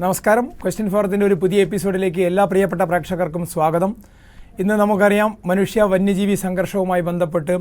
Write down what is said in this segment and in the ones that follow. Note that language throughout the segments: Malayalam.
നമസ്കാരം. ക്വസ്റ്റ്യൻ ഫോറത്തിന്റെ ഒരു പുതിയ എപ്പിസോഡിലേക്ക് എല്ലാ പ്രിയപ്പെട്ട പ്രേക്ഷകർക്കും സ്വാഗതം. ഇന്ന് നമുക്കറിയാം മനുഷ്യ വന്യജീവി സംഘർഷവുമായി ബന്ധപ്പെട്ട്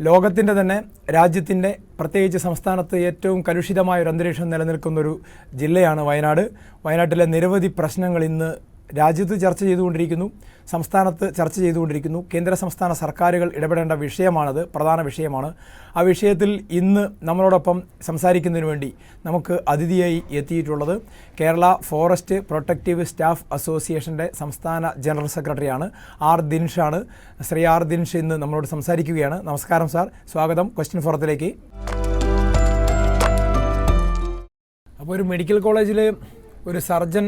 ലോകത്തിന്റെ തന്നെ രാജ്യത്തിന്റെ പ്രത്യേകിച്ച് സംസ്ഥാനത്ത് ഏറ്റവും കലുഷിതമായ ഒരു അന്തരീക്ഷം നിലനിൽക്കുന്നൊരു ജില്ലയാണ് വയനാട്. വയനാട്ടിലെ നിരവധി പ്രശ്നങ്ങൾ ഇന്ന് രാജ്യത്ത് ചർച്ച ചെയ്തുകൊണ്ടിരിക്കുന്നു സംസ്ഥാനത്ത് ചർച്ച ചെയ്തുകൊണ്ടിരിക്കുന്നു. കേന്ദ്ര സംസ്ഥാന സർക്കാരുകൾ ഇടപെടേണ്ട വിഷയമാണത് പ്രധാന വിഷയമാണ്. ആ വിഷയത്തിൽ ഇന്ന് നമ്മളോടൊപ്പം സംസാരിക്കുന്നതിന് വേണ്ടി നമുക്ക് അതിഥിയായി എത്തിയിട്ടുള്ളത് കേരള ഫോറസ്റ്റ് പ്രൊട്ടക്റ്റീവ് സ്റ്റാഫ് അസോസിയേഷന്റെ സംസ്ഥാന ജനറൽ സെക്രട്ടറിയാണ് ആർ ദിൻഷാണ്. ശ്രീ ആർ ദിൻഷ് ഇന്ന് നമ്മളോട് സംസാരിക്കുകയാണ്. നമസ്കാരം സാർ. സ്വാഗതം. ക്വസ്റ്റ്യൻ ഫോറത്തിലേക്ക്. അപ്പോൾ ഒരു മെഡിക്കൽ കോളേജിൽ ഒരു സർജൻ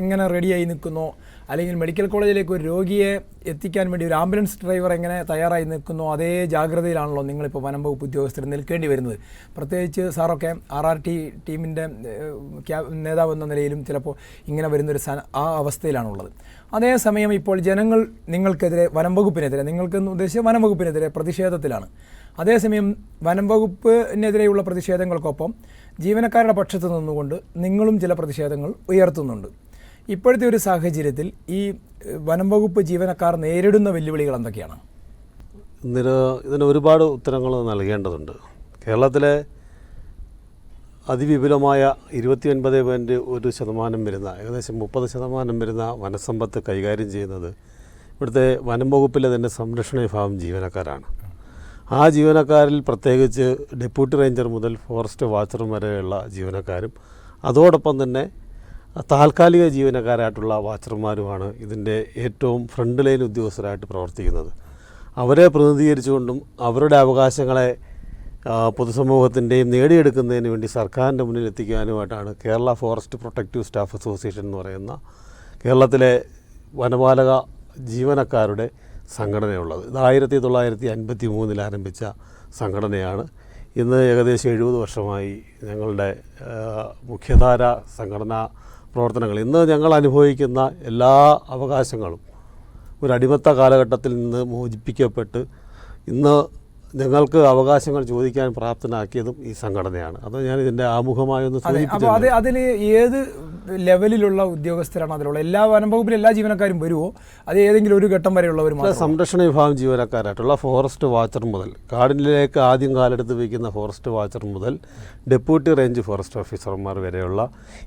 എങ്ങനെ റെഡിയായി നിൽക്കുന്നു. അല്ലെങ്കിൽ മെഡിക്കൽ കോളേജിലേക്ക് ഒരു രോഗിയെ എത്തിക്കാൻ വേണ്ടി ഒരു ആംബുലൻസ് ഡ്രൈവർ എങ്ങനെ തയ്യാറായി നിൽക്കുന്നു അതേ ജാഗ്രതയിലാണല്ലോ നിങ്ങളിപ്പോൾ വനം വകുപ്പ് ഉദ്യോഗസ്ഥർ നിൽക്കേണ്ടി വരുന്നത്. പ്രത്യേകിച്ച് സാറൊക്കെ ആർ ആർ ടി ടീമിന്റെ നേതാവ് എന്ന നിലയിലും ചിലപ്പോൾ ഇങ്ങനെ വരുന്നൊരു ആ അവസ്ഥയിലാണുള്ളത്. അതേസമയം ഇപ്പോൾ ജനങ്ങൾ നിങ്ങൾക്കെതിരെ വനം വകുപ്പിനെതിരെ നിങ്ങൾക്കെന്ന് ഉദ്ദേശിച്ച വനം വകുപ്പിനെതിരെ പ്രതിഷേധത്തിലാണ്. അതേസമയം വനം വകുപ്പിനെതിരെയുള്ള പ്രതിഷേധങ്ങൾക്കൊപ്പം ജീവനക്കാരുടെ പക്ഷത്ത് നിന്നുകൊണ്ട് നിങ്ങളും ചില പ്രതിഷേധങ്ങൾ ഉയർത്തുന്നുണ്ട്. ഇപ്പോഴത്തെ ഒരു സാഹചര്യത്തിൽ ഈ വനം വകുപ്പ് ജീവനക്കാർ നേരിടുന്ന വെല്ലുവിളികൾ എന്തൊക്കെയാണ്? ഇതിന് ഇതിന് ഒരുപാട് ഉത്തരങ്ങൾ നൽകേണ്ടതുണ്ട്. കേരളത്തിലെ അതിവിപുലമായ ഇരുപത്തി ഒൻപത് പോയിന്റ് ഒരു ശതമാനം വരുന്ന ഏകദേശം മുപ്പത് ശതമാനം വരുന്ന വനസമ്പത്ത് കൈകാര്യം ചെയ്യുന്നത് ഇവിടുത്തെ വനം വകുപ്പിലെ തന്നെ സംരക്ഷണ വിഭാഗം ജീവനക്കാരാണ്. ആ ജീവനക്കാരിൽ പ്രത്യേകിച്ച് ഡെപ്യൂട്ടി റേഞ്ചർ മുതൽ ഫോറസ്റ്റ് വാച്ചർ വരെയുള്ള ജീവനക്കാരും അതോടൊപ്പം തന്നെ താൽക്കാലിക ജീവനക്കാരായിട്ടുള്ള വാച്ചർമാരുമാണ് ഇതിന്റെ ഏറ്റവും ഫ്രണ്ട് ലൈൻ ഉദ്യോഗസ്ഥരായിട്ട് പ്രവർത്തിക്കുന്നത്. അവരെ പ്രതിനിധീകരിച്ചുകൊണ്ടും അവരുടെ അവകാശങ്ങളെ പൊതുസമൂഹത്തിന്റെയും നേടിയെടുക്കുന്നതിന് വേണ്ടി സർക്കാരിന്റെ മുന്നിൽ എത്തിക്കാനുമായിട്ടാണ് Kerala forest protective staff association എന്ന് പറയുന്ന കേരളത്തിലെ വനപാലക ജീവനക്കാരുടെ സംഘടനയുള്ളത്. ഇത് ആയിരത്തി തൊള്ളായിരത്തി അൻപത്തി മൂന്നിൽ ആരംഭിച്ച സംഘടനയാണ്. ഇന്ന് ഏകദേശം എഴുപത് വർഷമായി ഞങ്ങളുടെ മുഖ്യധാര സംഘടനാ പ്രവർത്തനങ്ങൾ. ഇന്ന് ഞങ്ങൾ അനുഭവിക്കുന്ന എല്ലാ അവകാശങ്ങളും ഒരു അടിമത്ത കാലഘട്ടത്തിൽ നിന്ന് മോചിപ്പിക്കപ്പെട്ട് ഇന്ന് ഞങ്ങൾക്ക് അവകാശങ്ങൾ ചോദിക്കാൻ പ്രാപ്തനാക്കിയതും ഈ സംഘടനയാണ്. അത് ഞാൻ ഇതിന്റെ ആമുഖമായി ഒന്ന് അതെ അപ്പോൾ അത് അതിൽ ഏത് ലെവലിലുള്ള ഉദ്യോഗസ്ഥരാണ് അതിലുള്ള എല്ലാ വനം വകുപ്പിലെ എല്ലാ ജീവനക്കാരും വരുമോ അത് ഏതെങ്കിലും ഒരു ഘട്ടം വരെയുള്ളവർ സംരക്ഷണ വിഭാഗം ജീവനക്കാരായിട്ടുള്ള ഫോറസ്റ്റ് വാച്ചർ മുതൽ കാടിലേക്ക് ആദ്യം കാലെടുത്ത് വയ്ക്കുന്ന ഫോറസ്റ്റ് വാച്ചർ മുതൽ ഡെപ്യൂട്ടി റേഞ്ച് ഫോറസ്റ്റ് ഓഫീസർമാർ വരെയുള്ള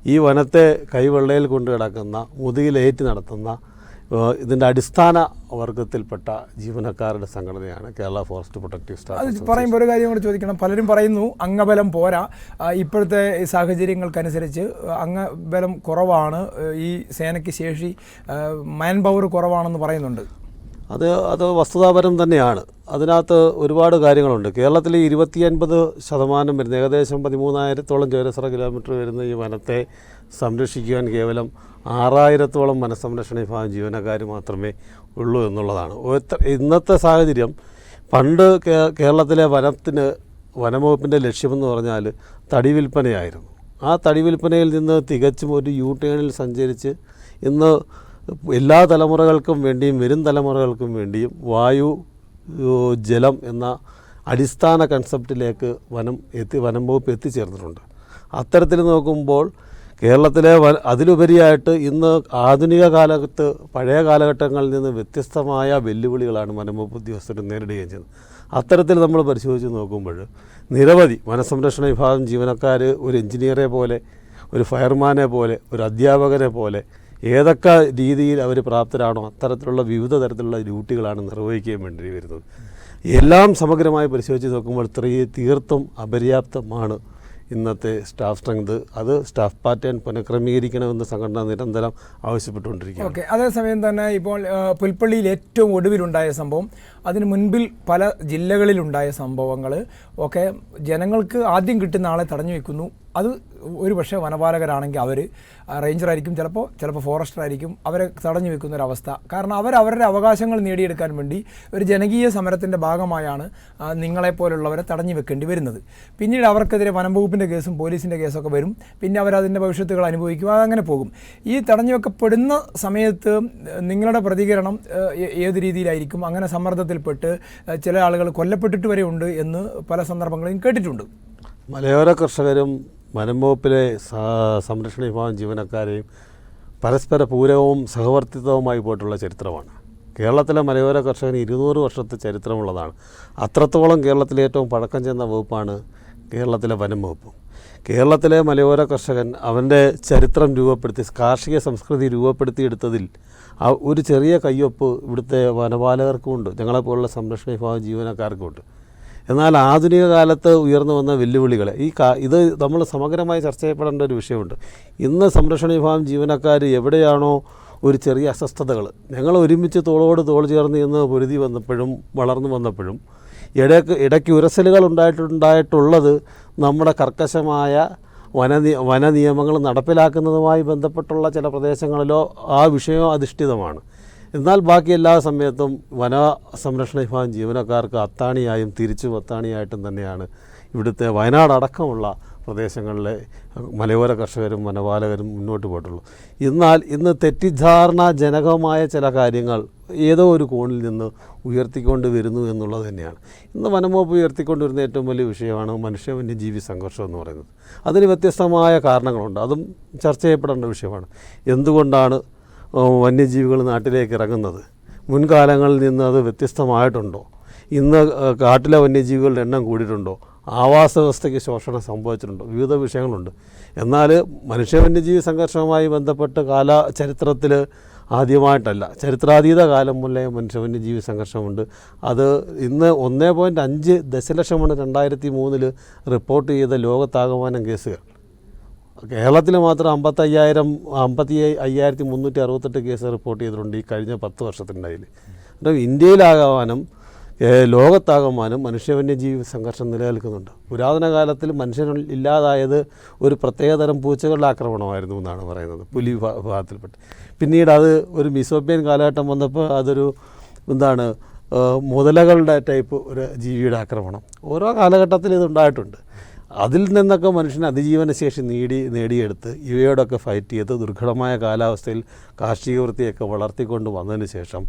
ഈ വനത്തെ കൈവെള്ളയിൽ കൊണ്ടു കിടക്കുന്ന മുതുകിലേറ്റ് നടത്തുന്ന ഇതിന്റെ അടിസ്ഥാന വർഗത്തിൽപ്പെട്ട ജീവനക്കാരുടെ സംഘടനയാണ് കേരള ഫോറസ്റ്റ് പ്രൊട്ടക്റ്റീവ് സ്റ്റാഫ് പറയുമ്പോൾ ഒരു കാര്യം കൂടി ചോദിക്കണം. പലരും പറയുന്നു അംഗബലം പോരാ. ഇപ്പോഴത്തെ സാഹചര്യങ്ങൾക്കനുസരിച്ച് അംഗബലം കുറവാണ്. ഈ സേനയ്ക്ക് ശേഷി മാൻ പവർ കുറവാണെന്ന് പറയുന്നുണ്ട്. അത് അത് വസ്തുതാപരം തന്നെയാണ്. അതിനകത്ത് ഒരുപാട് കാര്യങ്ങളുണ്ട്. കേരളത്തിൽ ഇരുപത്തി അൻപത് ശതമാനം വരുന്ന ഏകദേശം പതിമൂന്നായിരത്തോളം ചതുരശ്ര കിലോമീറ്റർ വരുന്ന ഈ വനത്തെ സംരക്ഷിക്കുവാൻ കേവലം ആറായിരത്തോളം വനസംരക്ഷണ വിഭാഗം ജീവനക്കാർ മാത്രമേ ഉള്ളൂ എന്നുള്ളതാണ്. ഇന്നത്തെ സാഹചര്യം പണ്ട് കേരളത്തിലെ വനത്തിന് വനംവകുപ്പിന്റെ ലക്ഷ്യമെന്ന് പറഞ്ഞാൽ തടി വിൽപ്പനയായിരുന്നു. ആ തടി വിൽപ്പനയിൽ നിന്ന് തികച്ചും ഒരു യു ടേണിൽ സഞ്ചരിച്ച് ഇന്ന് എല്ലാ തലമുറകൾക്കും വേണ്ടിയും വരും തലമുറകൾക്കും വേണ്ടിയും വായു ജലം എന്ന അടിസ്ഥാന കൺസെപ്റ്റിലേക്ക് വനം എത്തി വനം വകുപ്പ് എത്തിച്ചേർന്നിട്ടുണ്ട്. അത്തരത്തിൽ നോക്കുമ്പോൾ കേരളത്തിലെ വ അതിലുപരിയായിട്ട് ഇന്ന് ആധുനിക കാലത്ത് പഴയ കാലഘട്ടങ്ങളിൽ നിന്ന് വ്യത്യസ്തമായ വെല്ലുവിളികളാണ് വനംവകുപ്പ് ഉദ്യോഗസ്ഥർ നേരിടുകയും ചെയ്യുന്നത്. അത്തരത്തിൽ നമ്മൾ പരിശോധിച്ച് നോക്കുമ്പോൾ നിരവധി വനസംരക്ഷണ വിഭാഗം ജീവനക്കാർ ഒരു എഞ്ചിനീയറെ പോലെ ഒരു ഫയർമാനെ പോലെ ഒരു അധ്യാപകനെ പോലെ ഏതൊക്കെ രീതിയിൽ അവർ പ്രാപ്തരാണോ അത്തരത്തിലുള്ള വിവിധ തരത്തിലുള്ള ഡ്യൂട്ടികളാണ് നിർവഹിക്കാൻ വേണ്ടി വരുന്നത്. എല്ലാം സമഗ്രമായി പരിശോധിച്ച് നോക്കുമ്പോൾ തീർത്തും അപര്യാപ്തമാണ് ഇന്നത്തെ സ്റ്റാഫ് സ്ട്രെങ്ത് അത് സ്റ്റാഫ് പാറ്റേൺ പുനഃക്രമീകരിക്കണമെന്ന് സംഘടന നിരന്തരം ആവശ്യപ്പെട്ടുകൊണ്ടിരിക്കുകയാണ്. ഓക്കെ. അതേസമയം തന്നെ ഇപ്പോൾ പുൽപ്പള്ളിയിൽ ഏറ്റവും ഒടുവിലുണ്ടായ സംഭവം അതിന് മുൻപിൽ പല ജില്ലകളിലുണ്ടായ സംഭവങ്ങൾ ഒക്കെ ജനങ്ങൾക്ക് ആദ്യം കിട്ടുന്ന ആളെ തടഞ്ഞു വെക്കുന്നു. അത് ഒരു പക്ഷേ വനപാലകരാണെങ്കിൽ അവർ റേഞ്ചറായിരിക്കും ചിലപ്പോൾ ചിലപ്പോൾ ഫോറസ്റ്റർ ആയിരിക്കും അവരെ തടഞ്ഞു വെക്കുന്ന ഒരു അവസ്ഥ. കാരണം അവർ അവരുടെ അവകാശങ്ങൾ നേടിയെടുക്കാൻ വേണ്ടി ഒരു ജനകീയ സമരത്തിന്റെ ഭാഗമായാണ് നിങ്ങളെപ്പോലുള്ളവരെ തടഞ്ഞു വെക്കേണ്ടി വരുന്നത്. പിന്നീട് അവർക്കെതിരെ വനം വകുപ്പിന്റെ കേസും പോലീസിന്റെ കേസൊക്കെ വരും. പിന്നെ അവരതിന്റെ ഭവിഷ്യത്തുകൾ അനുഭവിക്കും. അതങ്ങനെ പോകും. ഈ തടഞ്ഞു വെക്കപ്പെടുന്ന സമയത്ത് നിങ്ങളുടെ പ്രതികരണം ഏത് രീതിയിലായിരിക്കും? അങ്ങനെ സമ്മർദ്ദത്തിൽപ്പെട്ട് ഏഹ്, ചില ആളുകൾ കൊല്ലപ്പെട്ടിട്ട് വരെ ഉണ്ട് എന്ന് പല സന്ദർഭങ്ങളിലും കേട്ടിട്ടുണ്ട്. മലയോര കർഷകരും വനംവകുപ്പിലെ സംരക്ഷണ വിഭാഗം ജീവനക്കാരെയും പരസ്പര പൂരകവും സഹവർത്തിത്വവുമായി പോയിട്ടുള്ള ചരിത്രമാണ്. കേരളത്തിലെ മലയോര കർഷകന് ഇരുന്നൂറ് വർഷത്തെ ചരിത്രമുള്ളതാണ്. അത്രത്തോളം കേരളത്തിലെ ഏറ്റവും പഴക്കം ചെന്ന വകുപ്പാണ് കേരളത്തിലെ വനം വകുപ്പ് കേരളത്തിലെ മലയോര കർഷകൻ അവന്റെ ചരിത്രം രൂപപ്പെടുത്തി കാർഷിക സംസ്കൃതി രൂപപ്പെടുത്തിയെടുത്തതിൽ ആ ഒരു ചെറിയ കയ്യൊപ്പ് ഇവിടുത്തെ വനപാലകർക്കുമുണ്ട്. ഞങ്ങളെപ്പോലുള്ള സംരക്ഷണ വിഭാഗം ജീവനക്കാർക്കുമുണ്ട്. എന്നാൽ ആധുനിക കാലത്ത് ഉയർന്നു വന്ന വെല്ലുവിളികൾ ഈ കാ ഇത് നമ്മൾ സമഗ്രമായി ചർച്ച ചെയ്യപ്പെടേണ്ട ഒരു വിഷയമുണ്ട്. ഇന്ന് സംരക്ഷണ വിഭാഗം ജീവനക്കാർ എവിടെയാണോ ഒരു ചെറിയ അസ്വസ്ഥതകൾ. ഞങ്ങൾ ഒരുമിച്ച് തോളോട് തോൾ ചേർന്ന് ഇന്ന് പൊരുതി വന്നപ്പോഴും വളർന്നു വന്നപ്പോഴും ഇടയ്ക്ക് ഇടയ്ക്ക് ഉരസലുകൾ ഉണ്ടായിട്ടുണ്ടായിട്ടുള്ളത് നമ്മുടെ കർക്കശമായ വന വന നിയമങ്ങൾ നടപ്പിലാക്കുന്നതുമായി ബന്ധപ്പെട്ടുള്ള ചില പ്രദേശങ്ങളിലോ ആ വിഷയമോ അധിഷ്ഠിതമാണ്. എന്നാൽ ബാക്കി എല്ലാ സമയത്തും വന സംരക്ഷണ വിഭാഗം ജീവനക്കാർക്ക് അത്താണിയായും തിരിച്ചും അത്താണിയായിട്ടും തന്നെയാണ് ഇവിടുത്തെ വയനാട് അടക്കമുള്ള പ്രദേശങ്ങളിലെ മലയോര കർഷകരും വനപാലകരും മുന്നോട്ട് പോയിട്ടുള്ളൂ. എന്നാൽ ഇന്ന് തെറ്റിദ്ധാരണാജനകമായ ചില കാര്യങ്ങൾ ഏതോ ഒരു കോണിൽ നിന്ന് ഉയർത്തിക്കൊണ്ട് വരുന്നു എന്നുള്ളത് തന്നെയാണ്. ഇന്ന് വനംവകുപ്പ് ഉയർത്തിക്കൊണ്ടുവരുന്ന ഏറ്റവും വലിയ വിഷയമാണ് മനുഷ്യ വന്യജീവി സംഘർഷം എന്ന് പറയുന്നത്. അതിന് വ്യത്യസ്തമായ കാരണങ്ങളുണ്ട്. അതും ചർച്ച ചെയ്യപ്പെടേണ്ട വിഷയമാണ്. എന്തുകൊണ്ടാണ് വന്യജീവികൾ നാട്ടിലേക്ക് ഇറങ്ങുന്നത്? മുൻകാലങ്ങളിൽ നിന്ന് അത് വ്യത്യസ്തമായിട്ടുണ്ടോ? ഇന്ന് കാട്ടിലെ വന്യജീവികളുടെ എണ്ണം കൂടിയിട്ടുണ്ടോ? ആവാസ വ്യവസ്ഥയ്ക്ക് ശോഷണം സംഭവിച്ചിട്ടുണ്ടോ? വിവിധ വിഷയങ്ങളുണ്ട്. എന്നാൽ മനുഷ്യ വന്യജീവി സംഘർഷവുമായി ബന്ധപ്പെട്ട് കാല ചരിത്രത്തിൽ ആദ്യമായിട്ടല്ല. ചരിത്രാതീത കാലം മുതലേ മനുഷ്യവന് ജീവി സംഘർഷമുണ്ട്. അത് ഇന്ന് ഒന്നേ പോയിന്റ് അഞ്ച് ദശലക്ഷമാണ് രണ്ടായിരത്തി മൂന്നിൽ റിപ്പോർട്ട് ചെയ്ത ലോകത്താകമാനം കേസുകൾ. കേരളത്തിൽ മാത്രം അമ്പത്തയ്യായിരം അമ്പത്തി അയ്യായിരത്തി മുന്നൂറ്റി അറുപത്തെട്ട് കേസ് റിപ്പോർട്ട് ചെയ്തിട്ടുണ്ട് ഈ കഴിഞ്ഞ പത്ത് വർഷത്തിനിടയിൽ അപ്പം ഇന്ത്യയിലാകമാനം ലോകത്താകമാനം മനുഷ്യവന്യജീവി സംഘർഷം നിലനിൽക്കുന്നുണ്ട്. പുരാതന കാലത്തിൽ മനുഷ്യൻ ഇല്ലാതായത് ഒരു പ്രത്യേകതരം പൂച്ചകളുടെ ആക്രമണമായിരുന്നു എന്നാണ് പറയുന്നത് പുലി വിഭാ- വിഭാഗത്തിൽപ്പെട്ട്. പിന്നീട് അത് ഒരു മിസോപ്യൻ കാലഘട്ടം വന്നപ്പോൾ അതൊരു എന്താണ് മുതലകളുടെ ടൈപ്പ് ഒരു ജീവിയുടെ ആക്രമണം. ഓരോ കാലഘട്ടത്തിൽ ഇതുണ്ടായിട്ടുണ്ട് അതിൽ നിന്നൊക്കെ മനുഷ്യൻ അതിജീവന ശേഷി നേടി നേടിയെടുത്ത് ഇവയോടൊക്കെ ഫൈറ്റ് ചെയ്ത് ദുർഘടമായ കാലാവസ്ഥയിൽ കാർഷിക വൃത്തിയൊക്കെ വളർത്തിക്കൊണ്ട് വന്നതിന് ശേഷം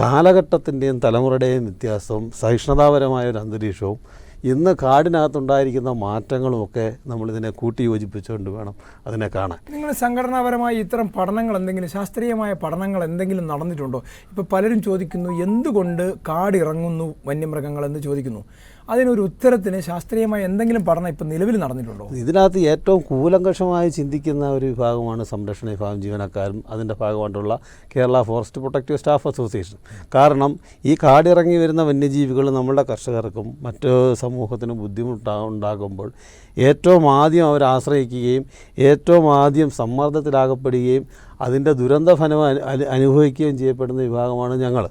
കാലഘട്ടത്തിന്റെയും തലമുറയുടെയും വ്യത്യാസവും സഹിഷ്ണുതാപരമായ ഒരു അന്തരീക്ഷവും ഇന്ന് കാടിനകത്തുണ്ടായിരിക്കുന്ന മാറ്റങ്ങളുമൊക്കെ നമ്മളിതിനെ കൂട്ടി യോജിപ്പിച്ചുകൊണ്ട് വേണം അതിനെ കാണാൻ. നിങ്ങൾ സംഘടനാപരമായി ഇത്തരം പഠനങ്ങൾ എന്തെങ്കിലും ശാസ്ത്രീയമായ പഠനങ്ങൾ എന്തെങ്കിലും നടന്നിട്ടുണ്ടോ? ഇപ്പോൾ പലരും ചോദിക്കുന്നു എന്തുകൊണ്ട് കാടിറങ്ങുന്നു വന്യമൃഗങ്ങൾ എന്ന് ചോദിക്കുന്നു. അതിനൊരു ഉത്തരത്തിന് ശാസ്ത്രീയമായ എന്തെങ്കിലും പഠനം ഇപ്പം നിലവിൽ നടന്നിട്ടുണ്ടോ? ഇതിനകത്ത് ഏറ്റവും കൂലങ്കഷമായി ചിന്തിക്കുന്ന ഒരു വിഭാഗമാണ് സംരക്ഷണ വിഭാഗം ജീവനക്കാരും അതിന്റെ ഭാഗമായിട്ടുള്ള Kerala forest protective staff association. കാരണം ഈ കാടിറങ്ങി വരുന്ന വന്യജീവികൾ നമ്മുടെ കർഷകർക്കും മറ്റ് സമൂഹത്തിനും ബുദ്ധിമുട്ടാ ഉണ്ടാകുമ്പോൾ ഏറ്റവും ആദ്യം അവർ ആശ്രയിക്കുകയും ഏറ്റവും ആദ്യം സമ്മർദ്ദത്തിലാകപ്പെടുകയും അതിന്റെ ദുരന്ത ഫലം അനു- അനു- അനുഭവിക്കുകയും ചെയ്യപ്പെടുന്ന വിഭാഗമാണ് ഞങ്ങൾ.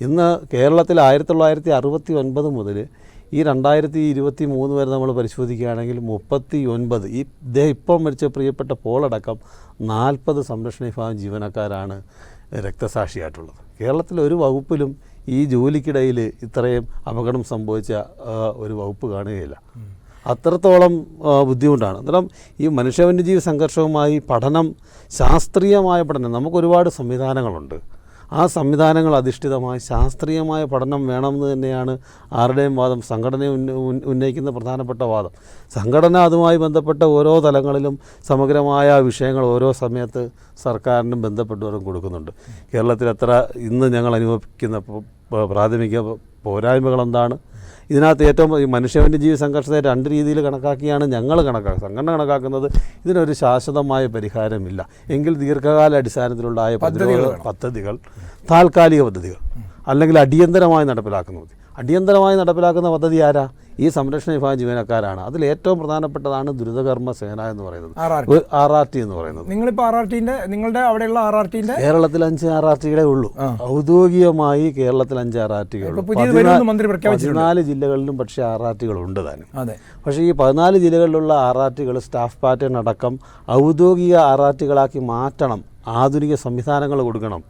ഇന്ന് കേരളത്തിൽ ആയിരത്തി തൊള്ളായിരത്തി അറുപത്തി ഒൻപത് മുതൽ ഈ രണ്ടായിരത്തി ഇരുപത്തി മൂന്ന് വരെ നമ്മൾ പരിശോധിക്കുകയാണെങ്കിൽ മുപ്പത്തി ഒൻപത് ഈ ഇദ്ദേഹം ഇപ്പം മരിച്ച പ്രിയപ്പെട്ട പോളടക്കം നാൽപ്പത് സംരക്ഷണ വിഭാഗം ജീവനക്കാരാണ് രക്തസാക്ഷിയായിട്ടുള്ളത്. കേരളത്തിലെ ഒരു വകുപ്പിലും ഈ ജോലിക്കിടയിൽ ഇത്രയും അപകടം സംഭവിച്ച ഒരു വകുപ്പ് കാണുകയില്ല. അത്രത്തോളം ബുദ്ധിമുട്ടാണ്. അന്നേരം ഈ മനുഷ്യവന്യജീവി സംഘർഷവുമായി പഠനം ശാസ്ത്രീയമായ പഠനം നമുക്ക് ഒരുപാട് സംവിധാനങ്ങളുണ്ട്. ആ സംവിധാനങ്ങൾ അധിഷ്ഠിതമായി ശാസ്ത്രീയമായ പഠനം വേണമെന്ന് തന്നെയാണ് ആരുടെയും വാദം സംഘടന ഉന്ന- ഉന്ന- ഉന്നയിക്കുന്ന പ്രധാനപ്പെട്ട വാദം. സംഘടന അതുമായി ബന്ധപ്പെട്ട ഓരോ തലങ്ങളിലും സമഗ്രമായ വിഷയങ്ങൾ ഓരോ സമയത്ത് സർക്കാരിനും ബന്ധപ്പെട്ടവരും കൊടുക്കുന്നുണ്ട്. കേരളത്തിൽ എത്ര ഇന്ന് ഞങ്ങൾ അനുഭവിക്കുന്ന പ്രാഥമിക പോരായ്മകൾ എന്താണ്? ഇതിനകത്ത് ഏറ്റവും ഈ മനുഷ്യവന്യജീവി സംഘർഷത്തെ രണ്ട് രീതിയിൽ കണക്കാക്കിയാണ് ഞങ്ങൾ കണക്കാക്കുക സംഘടന കണക്കാക്കുന്നത്. ഇതിനൊരു ശാശ്വതമായ പരിഹാരമില്ല. എങ്കിൽ ദീർഘകാല അടിസ്ഥാനത്തിലുണ്ടായ പ്രതിരോധ പദ്ധതികൾ താൽക്കാലിക പദ്ധതികൾ അല്ലെങ്കിൽ അടിയന്തരമായി നടപ്പിലാക്കുന്നത്. അടിയന്തരമായി നടപ്പിലാക്കുന്ന പദ്ധതി ആരാ? ഈ സംരക്ഷണ വിഭാഗം ജീവനക്കാരാണ്. അതിൽ ഏറ്റവും പ്രധാനപ്പെട്ടതാണ് ദുരിതകർമ്മ സേന എന്ന് പറയുന്നത്. R R T. എന്ന് പറയുന്നത്. നിങ്ങളിപ്പോൾ ആർ ആർ ടിന്റെ നിങ്ങളുടെ അവിടെയുള്ള ആർ ആർ ടിന്റെ? കേരളത്തിൽ അഞ്ച് ആർ ആർ ടികളെ ഉള്ളൂ. ഔദ്യോഗികമായി കേരളത്തിൽ അഞ്ച് ആർ ആർ ടികളുള്ളൂ പതിനാല് ജില്ലകളിലും പക്ഷേ ആർ ആർ ടികൾ ഉണ്ട് താനും. അതെ. പക്ഷേ ഈ പതിനാല് ജില്ലകളിലുള്ള ആർ ആർ ടികൾ സ്റ്റാഫ് പാറ്റേൺ അടക്കം ഔദ്യോഗിക ആർ ആർ ടികളാക്കി മാറ്റണം. ആധുനിക സംവിധാനങ്ങൾ കൊടുക്കണം.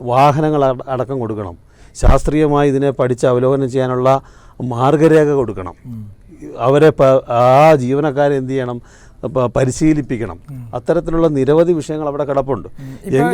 വാഹനങ്ങൾ അടക്കം കൊടുക്കണം. ശാസ്ത്രീയമായി ഇതിനെ പഠിച്ച് അവലോകനം ചെയ്യാനുള്ള മാർഗരേഖ കൊടുക്കണം. അവരെ ആ ജീവനക്കാരെ എന്ത് ചെയ്യണം? പരിശീലിപ്പിക്കണം. അത്തരത്തിലുള്ള നിരവധി വിഷയങ്ങൾ അവിടെ കിടപ്പുണ്ട്.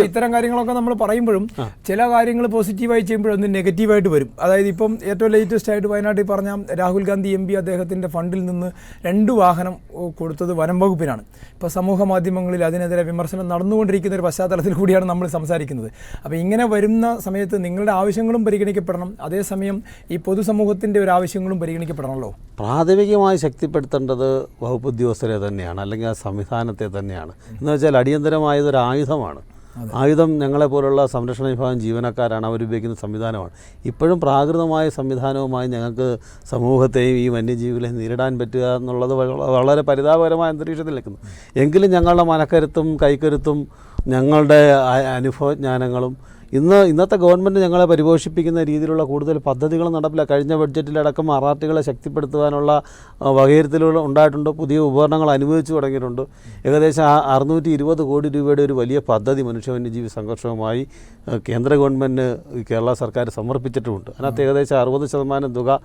ഇത്തരം കാര്യങ്ങളൊക്കെ നമ്മൾ പറയുമ്പോഴും ചില കാര്യങ്ങൾ പോസിറ്റീവായി ചെയ്യുമ്പോഴും ഒന്ന് നെഗറ്റീവായിട്ട് വരും. അതായത് ഇപ്പം ഏറ്റവും ലേറ്റസ്റ്റ് ആയിട്ട് വയനാട്ടിൽ പറഞ്ഞ രാഹുൽ ഗാന്ധി എം പി അദ്ദേഹത്തിന്റെ ഫണ്ടിൽ നിന്ന് രണ്ട് വാഹനം കൊടുത്തത് വനം വകുപ്പിനാണ്. ഇപ്പോൾ സമൂഹ മാധ്യമങ്ങളിൽ അതിനെതിരെ വിമർശനം നടന്നുകൊണ്ടിരിക്കുന്ന ഒരു പശ്ചാത്തലത്തിൽ കൂടിയാണ് നമ്മൾ സംസാരിക്കുന്നത്. അപ്പോൾ ഇങ്ങനെ വരുന്ന സമയത്ത് നിങ്ങളുടെ ആവശ്യങ്ങളും പരിഗണിക്കപ്പെടണം. അതേസമയം ഈ പൊതുസമൂഹത്തിന്റെ ഒരു ആവശ്യങ്ങളും പരിഗണിക്കപ്പെടണമല്ലോ പ്രാഥമികമായി ശക്തിപ്പെടുത്തേണ്ടത് വകുപ്പ് ഉദ്യോഗസ്ഥരെ തന്നെയാണ്. അല്ലെങ്കിൽ ആ സംവിധാനത്തെ തന്നെയാണ്. എന്ന് വെച്ചാൽ അടിയന്തരമായത് ഒരു ആയുധമാണ്. ആയുധം ഞങ്ങളെപ്പോലുള്ള സംരക്ഷണ വിഭാഗം ജീവനക്കാരാണ് അവരുപയോഗിക്കുന്ന സംവിധാനമാണ്. ഇപ്പോഴും പ്രാകൃതമായ സംവിധാനവുമായി ഞങ്ങൾക്ക് സമൂഹത്തെയും ഈ വന്യജീവികളെയും നേരിടാൻ പറ്റുക എന്നുള്ളത് വളരെ പരിതാപകരമായ അന്തരീക്ഷത്തിൽ നിൽക്കുന്നു. എങ്കിലും ഞങ്ങളുടെ മനക്കരുത്തും കൈക്കരുത്തും ഞങ്ങളുടെ അനുഭവജ്ഞാനങ്ങളും ഇന്ന് ഇന്നത്തെ ഗവൺമെന്റ് ഞങ്ങളെ പരിപോഷിപ്പിക്കുന്ന രീതിയിലുള്ള കൂടുതൽ പദ്ധതികൾ നടപ്പിലാക്കി. കഴിഞ്ഞ ബഡ്ജറ്റിലടക്കം മറാഠികളെ ശക്തിപ്പെടുത്തുവാനുള്ള വകയിരുത്തലുകൾ ഉണ്ടായിട്ടുണ്ട്. പുതിയ ഉപകരണങ്ങൾ അനുവദിച്ചു തുടങ്ങിയിട്ടുണ്ട്. ഏകദേശം അറുന്നൂറ്റി ഇരുപത് കോടി രൂപയുടെ ഒരു വലിയ പദ്ധതി മനുഷ്യ വന്യജീവി സംഘർഷവുമായി കേന്ദ്ര ഗവൺമെന്റ് കേരള സർക്കാർ സമർപ്പിച്ചിട്ടുമുണ്ട്. അതിനകത്ത് ഏകദേശം അറുപത് ശതമാനം തുക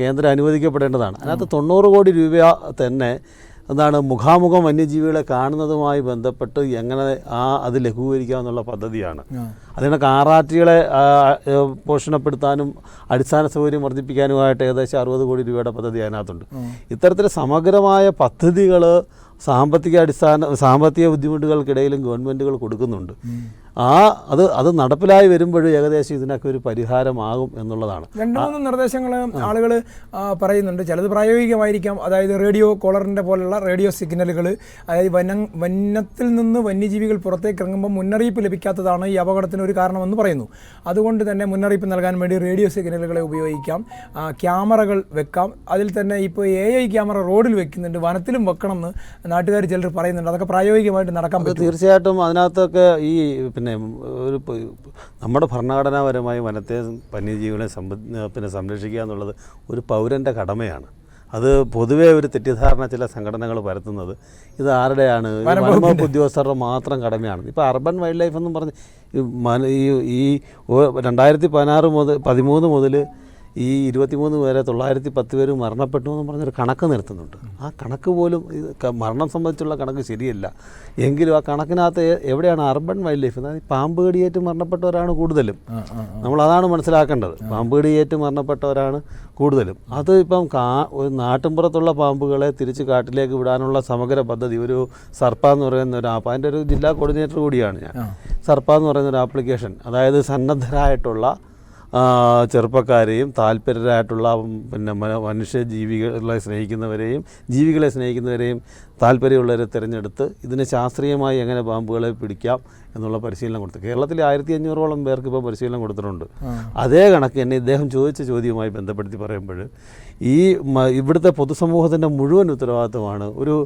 കേന്ദ്രം അനുവദിക്കപ്പെടേണ്ടതാണ്. അതിനകത്ത് തൊണ്ണൂറ് കോടി രൂപ തന്നെ എന്താണ് മുഖാമുഖം വന്യജീവികളെ കാണുന്നതുമായി ബന്ധപ്പെട്ട് എങ്ങനെ ആ അത് ലഘൂകരിക്കാമെന്നുള്ള പദ്ധതിയാണ്. അതിനൊക്കെ കാറാറ്റികളെ പോഷണപ്പെടുത്താനും അടിസ്ഥാന സൗകര്യം വർദ്ധിപ്പിക്കാനുമായിട്ട് ഏകദേശം അറുപത് കോടി രൂപയുടെ പദ്ധതി അതിനകത്തുണ്ട്. ഇത്തരത്തിൽ സമഗ്രമായ പദ്ധതികൾ സാമ്പത്തിക അടിസ്ഥാന സാമ്പത്തിക ബുദ്ധിമുട്ടുകൾക്കിടയിലും ഗവൺമെന്റുകൾ കൊടുക്കുന്നുണ്ട്. ആ അത് അത് നടപ്പിലായി വരുമ്പോൾ ഏകദേശം ഇതിനൊക്കെ ഒരു പരിഹാരമാകും എന്നുള്ളതാണ്. രണ്ട് മൂന്ന് നിർദ്ദേശങ്ങൾ ആളുകൾ പറയുന്നുണ്ട്. ചിലത് പ്രായോഗികമായിരിക്കാം. അതായത് റേഡിയോ കോളറിന്റെ പോലുള്ള റേഡിയോ സിഗ്നലുകൾ അതായത് വന വനത്തിൽ നിന്ന് വന്യജീവികൾ പുറത്തേക്ക് ഇറങ്ങുമ്പോൾ മുന്നറിയിപ്പ് ലഭിക്കാത്തതാണ് ഈ അപകടത്തിന് ഒരു കാരണമെന്ന് പറയുന്നു. അതുകൊണ്ട് തന്നെ മുന്നറിയിപ്പ് നൽകാൻ വേണ്ടി റേഡിയോ സിഗ്നലുകളെ ഉപയോഗിക്കാം. ക്യാമറകൾ വെക്കാം. അതിൽ തന്നെ ഇപ്പോൾ എ ഐ ക്യാമറ റോഡിൽ വെക്കുന്നുണ്ട്. വനത്തിലും വെക്കണം എന്ന് നാട്ടുകാർ ചിലർ പറയുന്നുണ്ട്. അതൊക്കെ പ്രായോഗികമായിട്ട് നടക്കാൻ പറ്റും തീർച്ചയായിട്ടും അതിനകത്തൊക്കെ ഈ പിന്നെ ഒരു നമ്മുടെ ഭരണഘടനാപരമായി വനത്തെ വന്യജീവികളെ സംബന്ധ പിന്നെ സംരക്ഷിക്കുക എന്നുള്ളത് ഒരു പൗരന്റെ കടമയാണ്. അത് പൊതുവേ ഒരു തെറ്റിദ്ധാരണ ചില സംഘടനകൾ പരത്തുന്നത്. ഇത് ആരുടെയാണ്? വനംവകുപ്പ് ഉദ്യോഗസ്ഥരുടെ മാത്രം കടമയാണ്. ഇപ്പോൾ അർബൻ വൈൽഡ് ലൈഫ് എന്നും പറഞ്ഞ് ഈ ഈ രണ്ടായിരത്തി പതിനാറ് മുതൽ പതിമൂന്ന് മുതൽ ഈ ഇരുപത്തിമൂന്ന് പേരെ തൊള്ളായിരത്തി പത്ത് പേര് മരണപ്പെട്ടു എന്ന് പറഞ്ഞൊരു കണക്ക് നിർത്തുന്നുണ്ട്. ആ കണക്ക് പോലും ഇത് മരണം സംബന്ധിച്ചുള്ള കണക്ക് ശരിയല്ല. എങ്കിലും ആ കണക്കിനകത്ത് എവിടെയാണ് അർബൻ വൈൽഡ് ലൈഫ് അതായത് പാമ്പ് കടിയേറ്റ് മരണപ്പെട്ടവരാണ് കൂടുതലും. നമ്മൾ അതാണ് മനസ്സിലാക്കേണ്ടത്. പാമ്പ് കടിയേറ്റ് മരണപ്പെട്ടവരാണ് കൂടുതലും. അത് ഇപ്പം കാ ഒരു നാട്ടിൻപുറത്തുള്ള പാമ്പുകളെ തിരിച്ച് കാട്ടിലേക്ക് വിടാനുള്ള സമഗ്ര പദ്ധതി ഒരു സർപ്പ എന്ന് പറയുന്ന ഒരു ആപ്പ് അതിന്റെ ഒരു ജില്ലാ കോർഡിനേറ്റർ കൂടിയാണ് ഞാൻ. സർപ്പ എന്ന് പറയുന്ന ഒരു ആപ്ലിക്കേഷൻ അതായത് സന്നദ്ധരായിട്ടുള്ള ചെറുപ്പക്കാരെയും താല്പര്യരായിട്ടുള്ള പിന്നെ മനുഷ്യ ജീവികളെ സ്നേഹിക്കുന്നവരെയും ജീവികളെ സ്നേഹിക്കുന്നവരെയും താല്പര്യമുള്ളവരെ തിരഞ്ഞെടുത്ത് ഇതിനെ ശാസ്ത്രീയമായി എങ്ങനെ പാമ്പുകളെ പിടിക്കാം എന്നുള്ള പരിശീലനം കൊടുത്തു. കേരളത്തിൽ ആയിരത്തി അഞ്ഞൂറോളം പേർക്ക് ഇപ്പോൾ പരിശീലനം കൊടുത്തിട്ടുണ്ട്. അതേ കണക്ക് തന്നെ ഇദ്ദേഹം ചോദിച്ച ചോദ്യവുമായി ബന്ധപ്പെടുത്തി പറയുമ്പോൾ ഈ ഇവിടുത്തെ പൊതുസമൂഹത്തിന്റെ മുഴുവൻ ഉത്തരവാദിത്വമാണ് ഒരു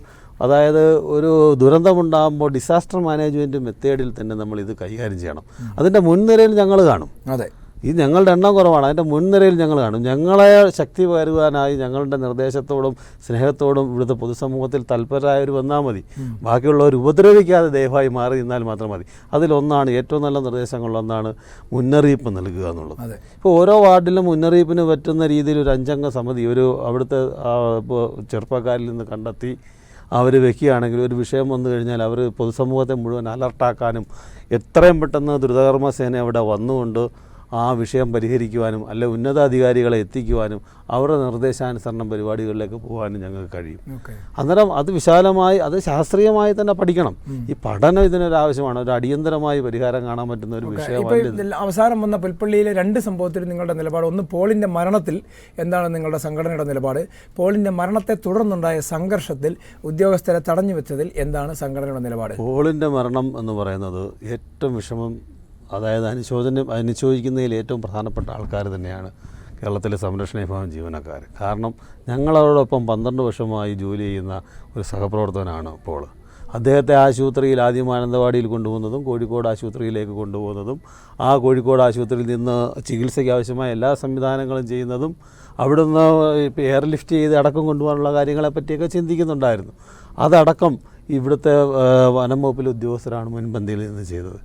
അതായത് ഒരു ദുരന്തമുണ്ടാകുമ്പോൾ ഡിസാസ്റ്റർ മാനേജ്മെന്റ് മെത്തേഡിൽ തന്നെ നമ്മൾ ഇത് കൈകാര്യം ചെയ്യണം. അതിന്റെ മുൻനിരയിൽ ഞങ്ങൾ കാണും. അതെ. ഈ ഞങ്ങളുടെ എണ്ണം കുറവാണ്. അതിന്റെ മുൻനിരയിൽ ഞങ്ങൾ കാണും. ഞങ്ങളെ ശക്തി പകരുവാനായി ഞങ്ങളുടെ നിർദ്ദേശത്തോടും സ്നേഹത്തോടും ഇവിടുത്തെ പൊതുസമൂഹത്തിൽ തൽപരരായവർ വന്നാൽ മതി. ബാക്കിയുള്ളവർ ഉപദ്രവിക്കാതെ ദയവായി മാറി നിന്നാൽ മാത്രം മതി. അതിലൊന്നാണ് ഏറ്റവും നല്ല നിർദ്ദേശങ്ങളിലൊന്നാണ് മുന്നറിയിപ്പ് നൽകുക എന്നുള്ളത്. ഇപ്പോൾ ഓരോ വാർഡിലും മുന്നറിയിപ്പിന് പറ്റുന്ന രീതിയിൽ ഒരു അഞ്ചംഗ സമിതി ഒരു അവിടുത്തെ ഇപ്പോൾ ചെറുപ്പക്കാരിൽ നിന്ന് കണ്ടെത്തി അവർ വെക്കുകയാണെങ്കിൽ ഒരു വിഷയം വന്നു കഴിഞ്ഞാൽ അവർ പൊതുസമൂഹത്തെ മുഴുവൻ അലർട്ടാക്കാനും എത്രയും പെട്ടെന്ന് ദ്രുതകർമ്മ സേന അവിടെ വന്നുകൊണ്ട് ആ വിഷയം പരിഹരിക്കുവാനും അല്ല ഉന്നതാധികാരികളെ എത്തിക്കുവാനും അവരുടെ നിർദ്ദേശാനുസരണം പരിപാടികളിലേക്ക് പോകാനും ഞങ്ങൾക്ക് കഴിയും. അന്നേരം അത് വിശാലമായി അത് ശാസ്ത്രീയമായി തന്നെ പഠിക്കണം. ഈ പഠനം ഇതിനൊരാവശ്യമാണ്. ഒരു അടിയന്തരമായി പരിഹാരം കാണാൻ പറ്റുന്ന ഒരു വിഷയം അവസാനം വന്ന പുൽപ്പള്ളിയിലെ രണ്ട് സംഭവത്തിൽ നിങ്ങളുടെ നിലപാട്. ഒന്ന് പോളിന്റെ മരണത്തിൽ എന്താണ് നിങ്ങളുടെ സംഘടനയുടെ നിലപാട്? പോളിന്റെ മരണത്തെ തുടർന്നുണ്ടായ സംഘർഷത്തിൽ ഉദ്യോഗസ്ഥരെ തടഞ്ഞു വെച്ചതിൽ എന്താണ് സംഘടനയുടെ നിലപാട്? പോളിന്റെ മരണം എന്ന് പറയുന്നത് ഏറ്റവും വിഷമം അതായത് അനുശോചനം അനുശോചിക്കുന്നതിൽ ഏറ്റവും പ്രധാനപ്പെട്ട ആൾക്കാർ തന്നെയാണ് കേരളത്തിലെ സംരക്ഷണ വിഭാഗം ജീവനക്കാർ കാരണം ഞങ്ങളവരോടൊപ്പം പന്ത്രണ്ട് വർഷമായി ജോലി ചെയ്യുന്ന ഒരു സഹപ്രവർത്തകനാണ് ഇപ്പോൾ അദ്ദേഹത്തെ ആശുപത്രിയിൽ ആദ്യം മാനന്തവാടിയിൽ കൊണ്ടുപോകുന്നതും കോഴിക്കോട് ആശുപത്രിയിലേക്ക് കൊണ്ടുപോകുന്നതും ആ കോഴിക്കോട് ആശുപത്രിയിൽ നിന്ന് ചികിത്സയ്ക്ക് ആവശ്യമായ എല്ലാ സംവിധാനങ്ങളും ചെയ്യുന്നതും അവിടുന്ന് ഇപ്പോൾ എയർ ലിഫ്റ്റ് ചെയ്ത് അടക്കം കൊണ്ടുപോകാനുള്ള കാര്യങ്ങളെ പറ്റിയൊക്കെ ചിന്തിക്കുന്നുണ്ടായിരുന്നു. അതടക്കം ഇവിടുത്തെ വനം വകുപ്പിലെ ഉദ്യോഗസ്ഥരാണ് മുൻപന്തിയിൽ നിന്ന് ചെയ്തത്.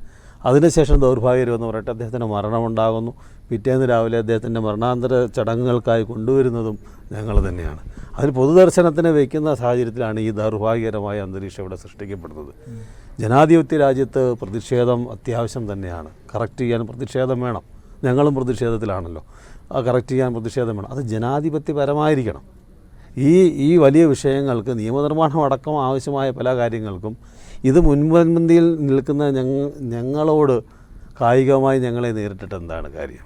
അതിനുശേഷം ദൗർഭാഗ്യമെന്ന് പറയട്ടെ അദ്ദേഹത്തിന്റെ മരണമുണ്ടാകുന്നു. പിറ്റേന്ന് രാവിലെ അദ്ദേഹത്തിന്റെ മരണാന്തര ചടങ്ങുകൾക്കായി കൊണ്ടുവരുന്നതും ഞങ്ങൾ തന്നെയാണ്. അതിൽ പൊതുദർശനത്തിന് വയ്ക്കുന്ന സാഹചര്യത്തിലാണ് ഈ ദൗർഭാഗ്യകരമായ അന്തരീക്ഷം ഇവിടെ സൃഷ്ടിക്കപ്പെടുന്നത്. ജനാധിപത്യ രാജ്യത്ത് പ്രതിഷേധം അത്യാവശ്യം തന്നെയാണ്. കറക്റ്റ് ചെയ്യാൻ പ്രതിഷേധം വേണം. ഞങ്ങളും പ്രതിഷേധത്തിലാണല്ലോ. കറക്റ്റ് ചെയ്യാൻ പ്രതിഷേധം വേണം. അത് ജനാധിപത്യപരമായിരിക്കണം. ഈ ഈ വലിയ വിഷയങ്ങൾക്ക് നിയമനിർമ്മാണം അടക്കം ആവശ്യമായ പല കാര്യങ്ങൾക്കും ഇത് മുൻപന്തിയിൽ നിൽക്കുന്ന ഞങ്ങ ഞങ്ങളോട് കായികമായി ഞങ്ങളെ നേരിട്ടിട്ട് എന്താണ് കാര്യം?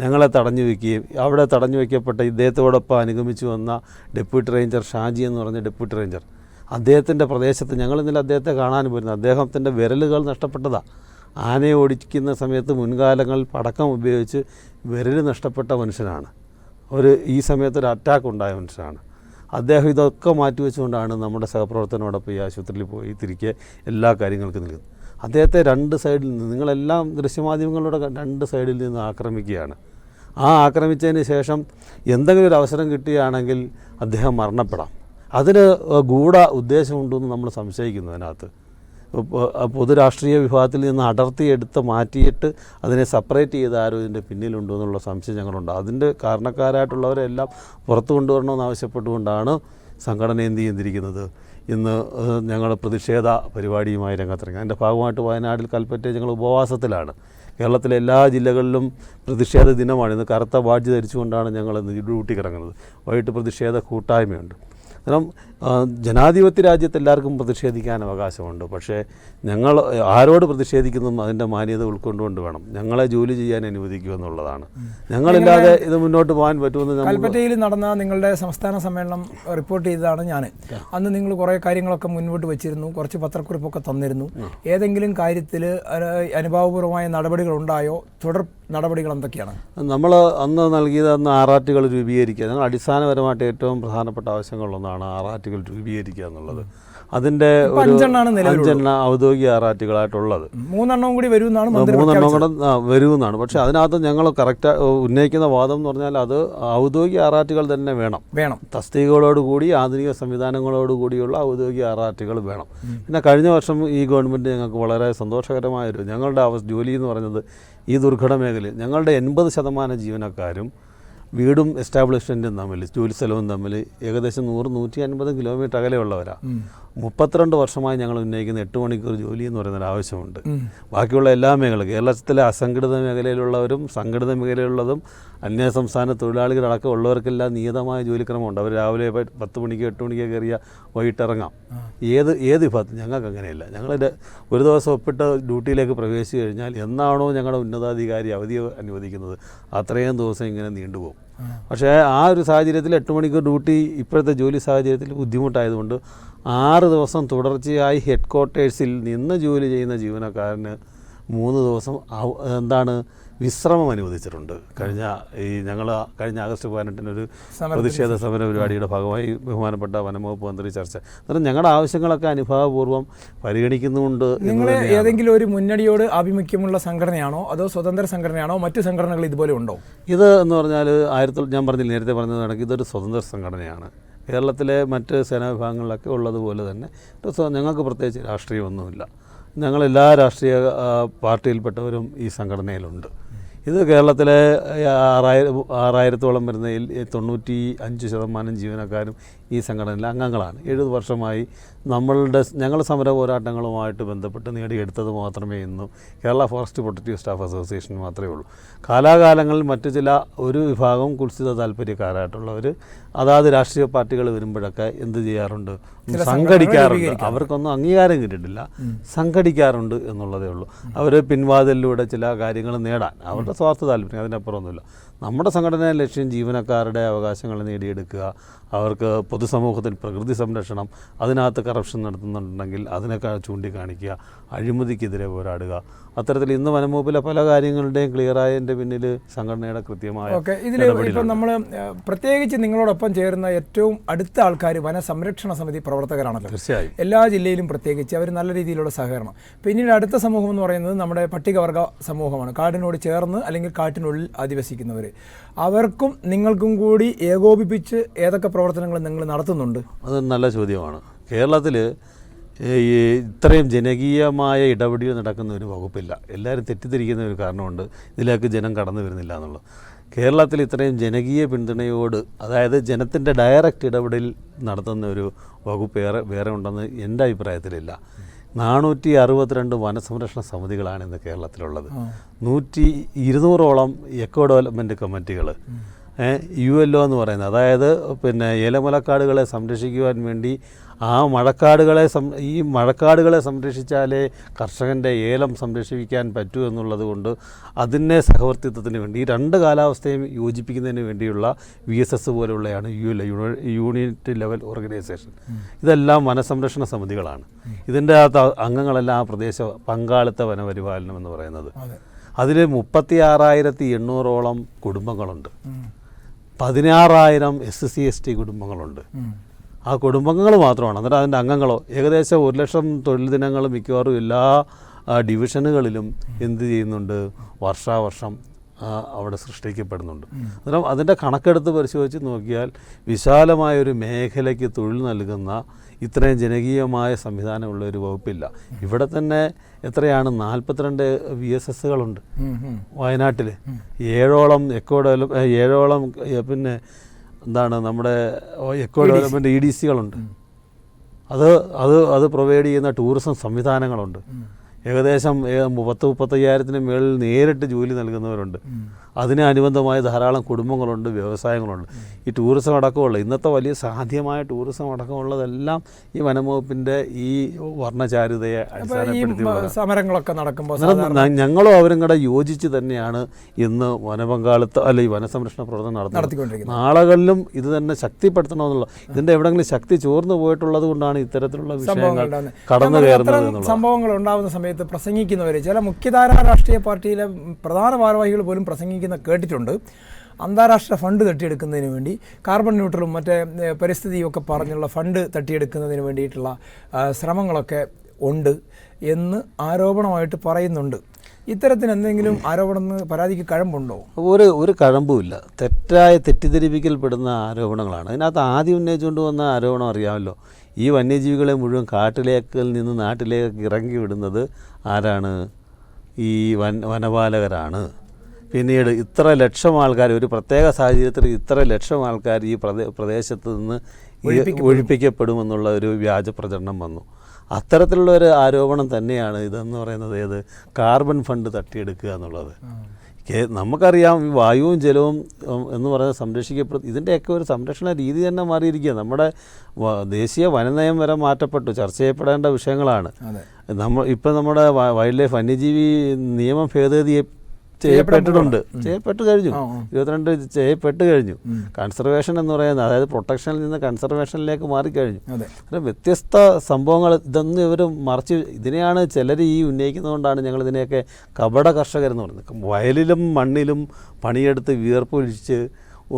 ഞങ്ങളെ തടഞ്ഞു വയ്ക്കുകയും അവിടെ തടഞ്ഞു വയ്ക്കപ്പെട്ട ഇദ്ദേഹത്തോടൊപ്പം അനുഗമിച്ചു വന്ന ഡെപ്യൂട്ടി റേഞ്ചർ ഷാജി എന്ന് പറഞ്ഞ ഡെപ്യൂട്ടി റേഞ്ചർ അദ്ദേഹത്തിന്റെ പ്രദേശത്ത് ഞങ്ങൾ ഇന്നലെ അദ്ദേഹത്തെ കാണാൻ പോയിരുന്നു. അദ്ദേഹത്തിന്റെ വിരലുകൾ നഷ്ടപ്പെട്ടതാണ് ആനയെ ഓടിക്കുന്ന സമയത്ത് മുൻകാലങ്ങളിൽ പടക്കം ഉപയോഗിച്ച് വിരൽ നഷ്ടപ്പെട്ട മനുഷ്യനാണ്. ഒരു ഈ സമയത്ത് ഒരു അറ്റാക്ക് ഉണ്ടായ മനുഷ്യനാണ്. അദ്ദേഹം ഇതൊക്കെ മാറ്റി വെച്ചുകൊണ്ടാണ് നമ്മുടെ സഹപ്രവർത്തനോടൊപ്പം ഈ ആശുപത്രിയിൽ പോയി തിരികെ എല്ലാ കാര്യങ്ങൾക്കും നിൽക്കുന്നത്. അദ്ദേഹത്തെ രണ്ട് സൈഡിൽ നിന്ന് നിങ്ങളെല്ലാം ദൃശ്യമാധ്യമങ്ങളുടെ രണ്ട് സൈഡിൽ നിന്ന് ആക്രമിക്കുകയാണ്. ആ ആക്രമിച്ചതിന് ശേഷം എന്തെങ്കിലും ഒരു അവസരം കിട്ടുകയാണെങ്കിൽ അദ്ദേഹം മരണപ്പെടാം. അതിന് ഗൂഢ ഉദ്ദേശമുണ്ടെന്ന് നമ്മൾ സംശയിക്കുന്നു അതിനകത്ത്. പൊതുരാഷ്ട്രീയ വിഭാഗത്തിൽ നിന്ന് അടർത്തിയെടുത്ത് മാറ്റിയിട്ട് അതിനെ സെപ്പറേറ്റ് ചെയ്ത ആരോ ഇതിന്റെ പിന്നിലുണ്ടോ എന്നുള്ള സംശയം ഞങ്ങളുണ്ട്. അതിന്റെ കാരണക്കാരായിട്ടുള്ളവരെല്ലാം പുറത്തു കൊണ്ടുവരണമെന്ന് ആവശ്യപ്പെട്ടുകൊണ്ടാണ് സംഘടന എന്ത് ചെയ്തിരിക്കുന്നത്? ഇന്ന് ഞങ്ങൾ പ്രതിഷേധ പരിപാടിയുമായി രംഗത്തിറങ്ങി. അതിന്റെ ഭാഗമായിട്ട് വയനാട്ടിൽ കൽപ്പറ്റ ഞങ്ങൾ ഉപവാസത്തിലാണ്. കേരളത്തിലെ എല്ലാ ജില്ലകളിലും പ്രതിഷേധ ദിനമാണ്. ഇന്ന് കറുത്ത ബാഡ്ജ് ധരിച്ചുകൊണ്ടാണ് ഞങ്ങൾ ഇന്ന് ഡ്യൂട്ടിക്ക് ഇറങ്ങുന്നത് വൈകിട്ട് പ്രതിഷേധ കൂട്ടായ്മയുണ്ട്. കാരണം ജനാധിപത്യ രാജ്യത്ത് എല്ലാവർക്കും പ്രതിഷേധിക്കാൻ അവകാശമുണ്ട്. പക്ഷേ ഞങ്ങൾ ആരോട് പ്രതിഷേധിക്കുന്നതും അതിന്റെ മാന്യത ഉൾക്കൊണ്ടുകൊണ്ട് വേണം. ഞങ്ങളെ ജോലി ചെയ്യാൻ അനുവദിക്കുക എന്നുള്ളതാണ്. ഞങ്ങളില്ലാതെ ഇത് മുന്നോട്ട് പോകാൻ പറ്റുമെന്ന് കൽപ്പറ്റയിൽ നടന്ന നിങ്ങളുടെ സംസ്ഥാന സമ്മേളനം റിപ്പോർട്ട് ചെയ്തതാണ് ഞാൻ. അന്ന് നിങ്ങൾ കുറേ കാര്യങ്ങളൊക്കെ മുന്നോട്ട് വെച്ചിരുന്നു. കുറച്ച് പത്രക്കുറിപ്പൊക്കെ തന്നിരുന്നു. ഏതെങ്കിലും കാര്യത്തിൽ അനുഭാവപൂർവമായ നടപടികൾ ഉണ്ടായോ? തുടർ നടപടികൾ എന്തൊക്കെയാണ്? നമ്മൾ അന്ന് നൽകിയത് അന്ന് ആറാറ്റുകൾ രൂപീകരിക്കുക. ഞങ്ങൾ അടിസ്ഥാനപരമായിട്ട് ഏറ്റവും പ്രധാനപ്പെട്ട ആവശ്യങ്ങളിലൊന്നാണ് ആറാറ്റുകൾ രൂപീകരിക്കുക എന്നുള്ളത്. അതിന്റെ. അഞ്ചെണ്ണ ഔദ്യോഗിക ആറാറ്റുകളായിട്ടുള്ളത്. മൂന്നെണ്ണവും കൂടി വരുമെന്നാണ് മൂന്നെണ്ണം. കൂടെ വരുമെന്നാണ്. പക്ഷേ അതിനകത്ത് ഞങ്ങൾ കറക്റ്റ് ഉന്നയിക്കുന്ന വാദം എന്ന് പറഞ്ഞാൽ അത് ഔദ്യോഗിക ആറാറ്റുകൾ തന്നെ വേണം. വേണം. തസ്തികകളോട് കൂടി ആധുനിക സംവിധാനങ്ങളോട് കൂടിയുള്ള ഔദ്യോഗിക ആറാറ്റുകൾ വേണം. പിന്നെ കഴിഞ്ഞ വർഷം ഈ ഗവൺമെന്റ് ഞങ്ങൾക്ക് വളരെ സന്തോഷകരമായൊരു ഞങ്ങളുടെ അവസ്ഥ ജോലി എന്ന് പറയുന്നത് ഈ ദുർഘട മേഖലയിൽ ഞങ്ങളുടെ എൺപത് ശതമാനം ജീവനക്കാരും വീടും എസ്റ്റാബ്ലിഷ്മെന്റും തമ്മിൽ ജോലി സ്ഥലവും തമ്മിൽ ഏകദേശം നൂറ് നൂറ്റി അൻപത് കിലോമീറ്റർ അകലെയുള്ളവരാണ് മുപ്പത്തിരണ്ട് വർഷമായി ഞങ്ങൾ ഉന്നയിക്കുന്ന എട്ട് മണിക്കൂർ ജോലി എന്ന് പറയുന്നൊരു ആവശ്യമുണ്ട്. ബാക്കിയുള്ള എല്ലാ മേഖലകളും കേരളത്തിലെ അസംഘടിത മേഖലയിലുള്ളവരും സംഘടിത മേഖലയിലുള്ളതും അന്യ സംസ്ഥാന തൊഴിലാളികളടക്കം ഉള്ളവർക്കെല്ലാം നിയതമായ ജോലിക്രമമുണ്ട്. അവർ രാവിലെ പത്ത് മണിക്ക് എട്ട് മണിക്ക് കയറിയ വൈകിട്ട് ഇറങ്ങാം ഏത് ഏത് വിഭാഗത്തിൽ ഞങ്ങൾക്ക് അങ്ങനെയല്ല. ഞങ്ങളുടെ ഒരു ദിവസം ഒപ്പിട്ട ഡ്യൂട്ടിയിലേക്ക് പ്രവേശിച്ചു കഴിഞ്ഞാൽ എന്നാണോ ഞങ്ങളുടെ ഉന്നതാധികാരി അവധി അനുവദിക്കുന്നത്? അത്രയും ദിവസം ഇങ്ങനെ നീണ്ടുപോകും. പക്ഷേ ആ ഒരു സാഹചര്യത്തിൽ എട്ട് മണിക്കൂർ ഡ്യൂട്ടി ഇപ്പോഴത്തെ ജോലി സാഹചര്യത്തിൽ ബുദ്ധിമുട്ടായതുകൊണ്ട് ആറ് ദിവസം തുടർച്ചയായി ഹെഡ് ക്വാർട്ടേഴ്സിൽ നിന്ന് ജോലി ചെയ്യുന്ന ജീവനക്കാരന് മൂന്ന് ദിവസം എന്താണ് വിശ്രമം അനുവദിച്ചിട്ടുണ്ട്. കഴിഞ്ഞ ഈ ഞങ്ങൾ കഴിഞ്ഞ ആഗസ്റ്റ് പതിനെട്ടിനൊരു പ്രതിഷേധ സമര പരിപാടിയുടെ ഭാഗമായി ബഹുമാനപ്പെട്ട വനംവകുപ്പ് മന്ത്രി ചർച്ച. അന്നേരം ഞങ്ങളുടെ ആവശ്യങ്ങളൊക്കെ അനുഭാവപൂർവം പരിഗണിക്കുന്നുണ്ട് നിങ്ങൾ ഏതെങ്കിലും ഒരു മുന്നണിയോട് ആഭിമുഖ്യമുള്ള സംഘടനയാണോ? അതോ സ്വതന്ത്ര സംഘടനയാണോ? മറ്റു സംഘടനകൾ ഇതുപോലെ ഉണ്ടോ? ഇത് എന്ന് പറഞ്ഞാൽ ആയിരത്തി ഞാൻ പറഞ്ഞില്ല നേരത്തെ പറഞ്ഞത് ഇതൊരു സ്വതന്ത്ര സംഘടനയാണ്. കേരളത്തിലെ മറ്റ് സേനാവിഭാഗങ്ങളിലൊക്കെ ഉള്ളതുപോലെ തന്നെ ഞങ്ങൾക്ക് പ്രത്യേകിച്ച് രാഷ്ട്രീയമൊന്നുമില്ല. ഞങ്ങളെല്ലാ രാഷ്ട്രീയ പാർട്ടിയിൽപ്പെട്ടവരും ഈ സംഘടനയിലുണ്ട്. ഇത് കേരളത്തിലെ ആറായിരം ആറായിരത്തോളം വരുന്ന തൊണ്ണൂറ്റി അഞ്ച് ശതമാനം ജീവനക്കാരും ഈ സംഘടനയിലെ അംഗങ്ങളാണ്. എഴുപത് വർഷമായി നമ്മളുടെ ഞങ്ങളുടെ സമര പോരാട്ടങ്ങളുമായിട്ട് ബന്ധപ്പെട്ട് നേടിയെടുത്തത് മാത്രമേ ഇന്നും Kerala forest protective staff association മാത്രമേ ഉള്ളൂ. കാലാകാലങ്ങളിൽ മറ്റു ചില ഒരു വിഭാഗം കുൽസിത താല്പര്യക്കാരായിട്ടുള്ളവർ അതാത് രാഷ്ട്രീയ പാർട്ടികൾ വരുമ്പോഴൊക്കെ എന്ത് ചെയ്യാറുണ്ട്? സംഘടിക്കാറുണ്ട്. അവർക്കൊന്നും അംഗീകാരം കിട്ടിയിട്ടില്ല. സംഘടിക്കാറുണ്ട് എന്നുള്ളതേ ഉള്ളൂ. അവർ പിൻവാതിലിലൂടെ ചില കാര്യങ്ങൾ നേടാൻ അവരുടെ സ്വാർത്ഥ താല്പര്യം അതിനപ്പുറമൊന്നുമില്ല. നമ്മുടെ സംഘടനയുടെ ലക്ഷ്യം ജീവനക്കാരുടെ അവകാശങ്ങൾ നേടിയെടുക്കുക അവർക്ക് പൊതുസമൂഹത്തിൽ പ്രകൃതി സംരക്ഷണം അതിനകത്ത് കറപ്ഷൻ നടത്തുന്നുണ്ടെങ്കിൽ അതിനൊക്കെ ചൂണ്ടിക്കാണിക്കുക അഴിമതിക്കെതിരെ പോരാടുക. അത്തരത്തിൽ ഇന്ന് വനംവകുപ്പിലെ പല കാര്യങ്ങളുടെയും ക്ലിയറായതിന്റെ പിന്നിൽ സംഘടനയുടെ കൃത്യമായ ഓക്കെ ഇതിൽ ഇപ്പം നമ്മൾ പ്രത്യേകിച്ച് നിങ്ങളോടൊപ്പം ചേരുന്ന ഏറ്റവും അടുത്ത ആൾക്കാർ വനസംരക്ഷണ സമിതി പ്രവർത്തകരാണല്ലോ. തീർച്ചയായും. എല്ലാ ജില്ലയിലും പ്രത്യേകിച്ച് അവർ നല്ല രീതിയിലുള്ള സഹകരണം. പിന്നീട് അടുത്ത സമൂഹം എന്ന് പറയുന്നത് നമ്മുടെ പട്ടികവർഗ സമൂഹമാണ്. കാടിനോട് ചേർന്ന് അല്ലെങ്കിൽ കാട്ടിനുള്ളിൽ അധിവസിക്കുന്നവർ അവർക്കും നിങ്ങൾക്കും കൂടി ഏകോപിപ്പിച്ച് ഏതൊക്കെ പ്രവർത്തനങ്ങൾ നിങ്ങൾ നടത്തുന്നുണ്ട്? അത് നല്ല ചോദ്യമാണ്. കേരളത്തിൽ ഈ ഇത്രയും ജനകീയമായ ഇടപെടൽ നടക്കുന്ന ഒരു വകുപ്പില്ല. എല്ലാവരും തെറ്റിദ്ധരിക്കുന്ന ഒരു കാരണമുണ്ട്. ഇതിലേക്ക് ജനം കടന്നു വരുന്നില്ല എന്നുള്ളത്. കേരളത്തിൽ ഇത്രയും ജനകീയ പിന്തുണയോട് അതായത് ജനത്തിന്റെ ഡയറക്റ്റ് ഇടപെടൽ നടത്തുന്ന ഒരു വകുപ്പ് ഏറെ വേറെ ഉണ്ടെന്ന് എന്റെ അഭിപ്രായത്തിലില്ല. നാനൂറ്റി അറുപത്തിരണ്ട് വനസംരക്ഷണ സമിതികളാണ് ഇന്ന് കേരളത്തിലുള്ളത്. നൂറ്റി ഇരുന്നൂറോളം എക്കോ ഡെവലപ്മെന്റ് കമ്മിറ്റികൾ യു എൽ ഒ എന്ന് പറയുന്നത്. അതായത് പിന്നെ ഏലമുലക്കാടുകളെ സംരക്ഷിക്കുവാൻ വേണ്ടി ആ മഴക്കാടുകളെ സം ഈ മഴക്കാടുകളെ സംരക്ഷിച്ചാലേ കർഷകന്റെ ഏലം സംരക്ഷിക്കാൻ പറ്റൂ എന്നുള്ളത് കൊണ്ട് അതിനെ സഹവർത്തിത്വത്തിന് വേണ്ടി ഈ രണ്ട് കാലാവസ്ഥയും യോജിപ്പിക്കുന്നതിന് വേണ്ടിയുള്ള V S S പോലെയുള്ളതാണ് U L unit level organisation. ഇതെല്ലാം വനസംരക്ഷണ സമിതികളാണ്. ഇതിന്റെ അകത്ത് അംഗങ്ങളെല്ലാം ആ പ്രദേശ പങ്കാളിത്ത വനപരിപാലനം എന്ന് പറയുന്നത്. അതിൽ മുപ്പത്തി ആറായിരത്തി എണ്ണൂറോളം കുടുംബങ്ങളുണ്ട്. പതിനാറായിരം എസ് സി എസ് ടി കുടുംബങ്ങളുണ്ട്. ആ കുടുംബങ്ങൾ മാത്രമാണ്. എന്നിട്ട് അതിന്റെ അംഗങ്ങളോ ഏകദേശം ഒരു ലക്ഷം തൊഴിൽ ദിനങ്ങൾ മിക്കവാറും എല്ലാ ഡിവിഷനുകളിലും എന്ത് ചെയ്യുന്നുണ്ട്? വർഷാവർഷം അവിടെ സൃഷ്ടിക്കപ്പെടുന്നുണ്ട്. അന്നേരം അതിന്റെ കണക്കെടുത്ത് പരിശോധിച്ച് നോക്കിയാൽ വിശാലമായ ഒരു മേഖലയ്ക്ക് തൊഴിൽ നൽകുന്ന ഇത്രയും ജനകീയമായ സംവിധാനമുള്ള ഒരു വകുപ്പില്ല. ഇവിടെ തന്നെ എത്രയാണ്? നാൽപ്പത്തിരണ്ട് വി എസ് എസ്സുകളുണ്ട്. വയനാട്ടിൽ ഏഴോളം എക്കോ ഡെവലപ്പ് ഏഴോളം പിന്നെ എന്താണ് നമ്മുടെ എക്കോ ഡെവലപ്മെന്റ് ഇ ഡി സികളുണ്ട് അത് അത് അത് പ്രൊവൈഡ് ചെയ്യുന്ന ടൂറിസം സംവിധാനങ്ങളുണ്ട്. ഏകദേശം പത്ത് മുപ്പത്തയ്യായിരത്തിന് മേളിൽ നേരിട്ട് ജോലി നൽകുന്നവരുണ്ട്. അതിന് അനുബന്ധമായ ധാരാളം കുടുംബങ്ങളുണ്ട് വ്യവസായങ്ങളുണ്ട്. ഈ ടൂറിസം അടക്കമുള്ള ഇന്നത്തെ വലിയ സാധ്യമായ ടൂറിസം അടക്കമുള്ളതെല്ലാം ഈ വനംവകുപ്പിന്റെ ഈ വർണചാരുതയെ അടിസ്ഥാനപ്പെടുത്തി സമരങ്ങളൊക്കെ നടക്കുമ്പോൾ ഞങ്ങളും അവരും കൂടെ യോജിച്ച് തന്നെയാണ് ഇന്ന് വനപങ്കാളിത്ത അല്ല ഈ വനസംരക്ഷണ പ്രവർത്തനം നടത്തുന്നത്. നടത്തിക്കൊണ്ടിരിക്കുന്നത്. നാളുകളിലും ഇത് തന്നെ ശക്തിപ്പെടുത്തണമെന്നുള്ള ഇതിന്റെ എവിടെങ്കിലും ശക്തി ചോർന്നു പോയിട്ടുള്ളത് കൊണ്ടാണ് ഇത്തരത്തിലുള്ള വിഷയങ്ങൾ കടന്നു കയറുന്നത് സംഭവങ്ങൾ ഉണ്ടാകുന്ന സമയത്ത് പ്രസംഗിക്കുന്നവർ ചില മുഖ്യധാരാ രാഷ്ട്രീയ പാർട്ടിയിലെ പ്രധാന ഭാരവാഹികൾ പോലും പ്രസംഗിക്കുന്ന കേട്ടിട്ടുണ്ട്. അന്താരാഷ്ട്ര ഫണ്ട് തട്ടിയെടുക്കുന്നതിന് വേണ്ടി കാർബൺ ന്യൂട്രലും മറ്റേ പരിസ്ഥിതിയും ഒക്കെ പറഞ്ഞുള്ള ഫണ്ട് തട്ടിയെടുക്കുന്നതിന് വേണ്ടിയിട്ടുള്ള ശ്രമങ്ങളൊക്കെ ഉണ്ട് എന്ന് ആരോപണമായിട്ട് പറയുന്നുണ്ട്. ഇത്തരത്തിന് എന്തെങ്കിലും ആരോപണം പരാതിക്ക് കഴമ്പുണ്ടോ? ഒരു ഒരു കഴമ്പുമില്ല. തെറ്റായ തെറ്റിദ്ധരിപ്പിക്കൽപ്പെടുന്ന ആരോപണങ്ങളാണ്. അതിനകത്ത് ആദ്യം ഉന്നയിച്ചുകൊണ്ട് വന്ന ആരോപണം അറിയാമല്ലോ. ഈ വന്യജീവികളെ മുഴുവൻ കാട്ടിലേക്കൽ നിന്ന് നാട്ടിലേക്ക് ഇറങ്ങി വിടുന്നത് ആരാണ്? ഈ വൻ വനപാലകരാണ്. പിന്നീട് ഇത്ര ലക്ഷം ആൾക്കാർ ഒരു പ്രത്യേക സാഹചര്യത്തിൽ ഇത്ര ലക്ഷം ആൾക്കാർ ഈ പ്രദേ പ്രദേശത്ത് നിന്ന് ഒഴിപ്പിക്കപ്പെടുമെന്നുള്ള ഒരു വ്യാജ പ്രചരണം വന്നു. അത്തരത്തിലുള്ള ഒരു ആരോപണം തന്നെയാണ് ഇതെന്ന് പറയുന്നത് ഏത്? കാർബൺ ഫണ്ട് തട്ടിയെടുക്കുക എന്നുള്ളത്. നമുക്കറിയാം ഈ വായുവും ജലവും എന്ന് പറയുന്നത് സംരക്ഷിക്കപ്പെടും ഇതിന്റെയൊക്കെ ഒരു സംരക്ഷണ രീതി തന്നെ മാറിയിരിക്കുക നമ്മുടെ ദേശീയ വനനയം വരെ മാറ്റപ്പെട്ടു. ചർച്ച ചെയ്യപ്പെടേണ്ട വിഷയങ്ങളാണ്. നമ്മൾ ഇപ്പം നമ്മുടെ വൈൽഡ് ലൈഫ് വന്യജീവി നിയമം ഭേദഗതി ചെയ്യപ്പെട്ടിട്ടുണ്ട്. ചെയ്യപ്പെട്ട് കഴിഞ്ഞു. ഇരുപത്തിരണ്ട് ചെയ്യപ്പെട്ട് കഴിഞ്ഞു. കൺസർവേഷൻ എന്ന് പറയുന്നത് അതായത് പ്രൊട്ടക്ഷനിൽ നിന്ന് കൺസർവേഷനിലേക്ക് മാറിക്കഴിഞ്ഞു. അങ്ങനെ വ്യത്യസ്ത സംഭവങ്ങൾ ഇതൊന്നും ഇവർ മറിച്ച് ഇതിനെയാണ് ചിലർ ഈ ഉന്നയിക്കുന്നതുകൊണ്ടാണ് ഞങ്ങൾ ഇതിനെയൊക്കെ കപട കർഷകരെന്ന് പറയുന്നത്. വയലിലും മണ്ണിലും പണിയെടുത്ത് വിയർപ്പൊലിച്ച്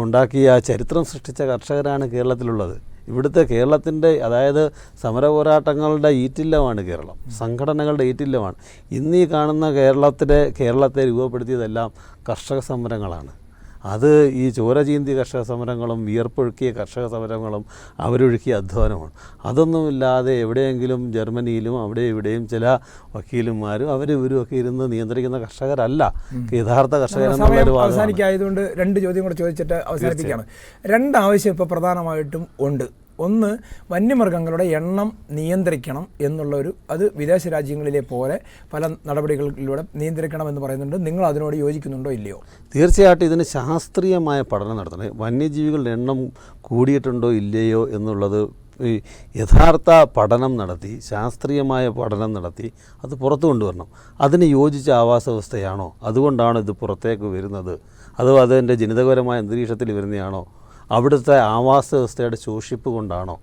ഉണ്ടാക്കിയ ചരിത്രം സൃഷ്ടിച്ച കർഷകരാണ് കേരളത്തിലുള്ളത്. ഇവിടുത്തെ കേരളത്തിന്റെ അതായത് സമര പോരാട്ടങ്ങളുടെ ഈറ്റില്ലമാണ് കേരളം. സംഘടനകളുടെ ഈറ്റില്ലമാണ്. ഇന്ന് കാണുന്ന കേരളത്തിലെ കേരളത്തെ രൂപപ്പെടുത്തിയതെല്ലാം കർഷക സമരങ്ങളാണ്. അത് ഈ ചോരചീന്തി കർഷക സമരങ്ങളും വിയർപ്പൊഴുക്കിയ കർഷക സമരങ്ങളും അവരൊഴുക്കിയ അധ്വാനമാണ്. അതൊന്നുമില്ലാതെ എവിടെയെങ്കിലും ജർമ്മനിയിലും അവിടെ ഇവിടെയും ചില വക്കീലന്മാരും അവരും ഇവരും ഒക്കെ ഇരുന്ന് നിയന്ത്രിക്കുന്ന കർഷകരല്ല. യഥാർത്ഥ കർഷകരെന്നുള്ള സമയം ഒരു വാദമാണ്. അവസാനിക്കായതുകൊണ്ട് രണ്ട് ചോദ്യം കൂടെ ചോദിച്ചിട്ട് അവസാനിപ്പിക്കുകയാണ്. രണ്ട് ആവശ്യം ഇപ്പോൾ പ്രധാനമായിട്ടും ഉണ്ട്. ഒന്ന് വന്യമൃഗങ്ങളുടെ എണ്ണം നിയന്ത്രിക്കണം എന്നുള്ള ഒരു അത് വിദേശ രാജ്യങ്ങളിലെ പോലെ പല നടപടികളിലൂടെ നിയന്ത്രിക്കണം എന്ന് പറയുന്നുണ്ട്. നിങ്ങൾ അതിനോട് യോജിക്കുന്നുണ്ടോ ഇല്ലയോ? തീർച്ചയായിട്ടും ഇതിന് ശാസ്ത്രീയമായ പഠനം നടത്തണം. വന്യജീവികളുടെ എണ്ണം കൂടിയിട്ടുണ്ടോ ഇല്ലയോ എന്നുള്ളത് ഈ യഥാർത്ഥ പഠനം നടത്തി ശാസ്ത്രീയമായ പഠനം നടത്തി അത് പുറത്തു കൊണ്ടുവരണം. അതിന് യോജിച്ച ആവാസ വ്യവസ്ഥയാണോ? അതുകൊണ്ടാണ് ഇത് പുറത്തേക്ക് വരുന്നത്. അതോ അതിന്റെ ജനിതകപരമായ അന്തരീക്ഷത്തിൽ വരുന്നതാണോ? അവിടുത്തെ ആവാസ വ്യവസ്ഥയുടെ ചൂഷിപ്പ് കൊണ്ടാണോ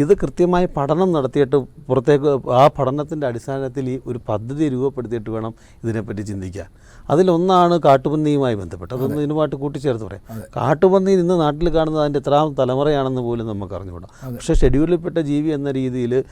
ഇത് കൃത്യമായി പഠനം നടത്തിയിട്ട് പുറത്തേക്ക് ആ പഠനത്തിന്റെ അടിസ്ഥാനത്തിൽ ഈ ഒരു പദ്ധതി രൂപപ്പെടുത്തിയിട്ട് വേണം ഇതിനെപ്പറ്റി ചിന്തിക്കാൻ. അതിലൊന്നാണ് കാട്ടുപന്നിയുമായി ബന്ധപ്പെട്ട് അതൊന്ന് ഇതിനുമായിട്ട് കൂട്ടിച്ചേർത്ത് പറയാം. കാട്ടുപന്നി ഇന്ന് നാട്ടിൽ കാണുന്നത് അതിന്റെ എത്രാം തലമുറയാണെന്ന് പോലും നമുക്ക് അറിഞ്ഞുകൂടാം. പക്ഷേ ഷെഡ്യൂളിൽപ്പെട്ട ജീവി എന്ന രീതിയിൽ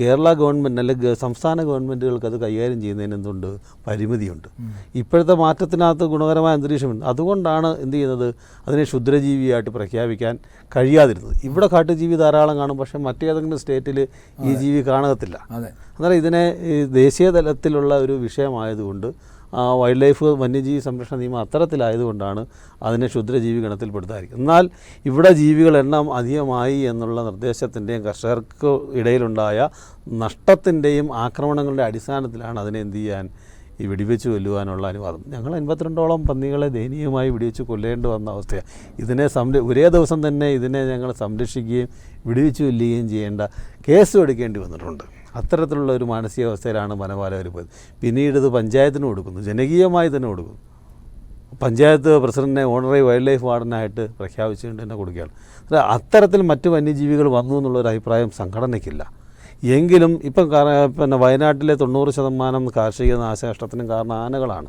കേരള ഗവൺമെന്റ് അല്ലെങ്കിൽ സംസ്ഥാന ഗവൺമെന്റുകൾക്ക് അത് കൈകാര്യം ചെയ്യുന്നതിന് എന്തുണ്ട്? പരിമിതിയുണ്ട്. ഇപ്പോഴത്തെ മാറ്റത്തിനകത്ത് ഗുണകരമായ അന്തരീക്ഷമുണ്ട്. അതുകൊണ്ടാണ് എന്ത് ചെയ്യുന്നത്? അതിനെ ക്ഷുദ്രജീവിയായിട്ട് പ്രഖ്യാപിക്കാൻ കഴിയാതിരുന്നത്. ഇവിടെ കാട്ടുജീവി ധാരാളം കാണും. പക്ഷേ മറ്റേതെങ്കിലും സ്റ്റേറ്റിൽ ഈ ജീവി കാണത്തില്ല അന്നേരം ഇതിനെ ഈ ദേശീയ തലത്തിലുള്ള ഒരു വിഷയമായതുകൊണ്ട് ആ വൈൽഡ് ലൈഫ് വന്യജീവി സംരക്ഷണ നിയമം അത്തരത്തിലായതുകൊണ്ടാണ് അതിനെ ക്ഷുദ്രജീവി ഗണത്തിൽപ്പെടുത്താതിരിക്കുന്നത്. എന്നാൽ ഇവിടെ ജീവികൾ എണ്ണം അധികമായി എന്നുള്ള നിർദ്ദേശത്തിന്റെയും കർഷകർക്ക് ഇടയിലുണ്ടായ നഷ്ടത്തിന്റെയും ആക്രമണങ്ങളുടെ അടിസ്ഥാനത്തിലാണ് അതിനെ എന്തു ചെയ്യാൻ ഈ വെടിവെച്ച് കൊല്ലുവാനുള്ള അനുവാദം. ഞങ്ങൾ എൺപത്തിരണ്ടോളം പന്നികളെ ദയനീയമായി വെടിവെച്ച് കൊല്ലേണ്ടി വന്ന അവസ്ഥയാണ് ഇതിനെ സംര ഒരേ ദിവസം തന്നെ ഇതിനെ ഞങ്ങൾ സംരക്ഷിക്കുകയും വെടിവെച്ച് കൊല്ലുകയും ചെയ്യേണ്ട കേസ് എടുക്കേണ്ടി വന്നിട്ടുണ്ട്. അത്തരത്തിലുള്ള ഒരു മാനസികാവസ്ഥയിലാണ് വനപാലകർ പോയത്. പിന്നീട് ഇത് പഞ്ചായത്തിന് കൊടുക്കുന്നു. ജനകീയമായി തന്നെ കൊടുക്കുന്നു. പഞ്ചായത്ത് പ്രസിഡന്റിനെ ഓണററി വൈൽഡ് ലൈഫ് വാർഡനായിട്ട് പ്രഖ്യാപിച്ചുകൊണ്ട് തന്നെ കൊടുക്കുകയാണ്. അത്തരത്തിൽ മറ്റ് വന്യജീവികൾ വന്നു എന്നുള്ളൊരു അഭിപ്രായം സംഘടനയ്ക്കില്ല. എങ്കിലും ഇപ്പം പിന്നെ വയനാട്ടിലെ തൊണ്ണൂറ് ശതമാനം കാർഷിക നാശനഷ്ടത്തിനും കാരണം ആനകളാണ്.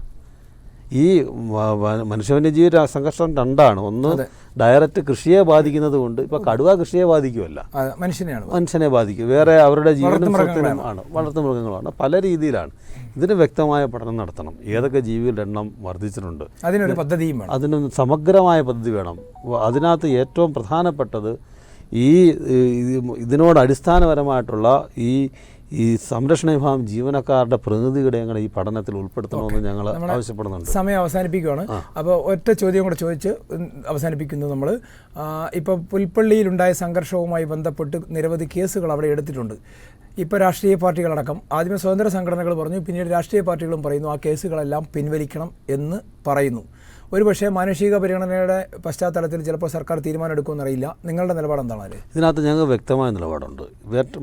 ഈ വ- വ- മനുഷ്യ വന്യജീവി സംഘർഷം രണ്ടാണ്. ഒന്ന് ഡയറക്റ്റ് കൃഷിയെ ബാധിക്കുന്നത് കൊണ്ട് ഇപ്പൊ കടുവ കൃഷിയെ ബാധിക്കുമല്ല മനുഷ്യനെയാണ് മനുഷ്യനെ ബാധിക്കും. വേറെ അവരുടെ ജീവനും ആണ് വളർത്തുമൃഗങ്ങളാണ് പല രീതിയിലാണ്. ഇതിന് വ്യക്തമായ പഠനം നടത്തണം. ഏതൊക്കെ ജീവികളുടെ എണ്ണം വർദ്ധിച്ചിട്ടുണ്ട്. അതിനൊരു പദ്ധതിയും വേണം. അതിന് സമഗ്രമായ പദ്ധതി വേണം. അതിനകത്ത് ഏറ്റവും പ്രധാനപ്പെട്ടത് ഈ ഇതിനോട് അടിസ്ഥാനപരമായിട്ടുള്ള ഈ ഈ സംരക്ഷണ വിഭാഗം ജീവനക്കാരുടെ പ്രതിനിധികളെ ഞങ്ങൾ ഈ പഠനത്തിൽ ഉൾപ്പെടുത്തണമെന്ന് ഞങ്ങൾ ആവശ്യപ്പെടുന്നുണ്ട്. സമയം അവസാനിപ്പിക്കുകയാണ് അപ്പോൾ ഒറ്റ ചോദ്യം കൂടെ ചോദിച്ച് അവസാനിപ്പിക്കുന്നത് അവസാനിപ്പിക്കുന്നു നമ്മൾ ഇപ്പോൾ പുൽപ്പള്ളിയിലുണ്ടായ സംഘർഷവുമായി ബന്ധപ്പെട്ട് നിരവധി കേസുകൾ അവിടെ എടുത്തിട്ടുണ്ട്. ഇപ്പോൾ രാഷ്ട്രീയ പാർട്ടികളടക്കം ആദ്യമേ സ്വതന്ത്ര സംഘടനകൾ പറഞ്ഞു പിന്നീട് രാഷ്ട്രീയ പാർട്ടികളും പറയുന്നു ആ കേസുകളെല്ലാം പിൻവലിക്കണം എന്ന് പറയുന്നു. ഒരുപക്ഷെ മാനുഷിക പരിഗണനയുടെ പശ്ചാത്തലത്തിൽ ചിലപ്പോൾ സർക്കാർ തീരുമാനം എടുക്കുമെന്നറിയില്ല നിങ്ങളുടെ നിലപാട് എന്താണ് ഇതിനകത്ത് ഞങ്ങൾക്ക് വ്യക്തമായ നിലപാടുണ്ട്.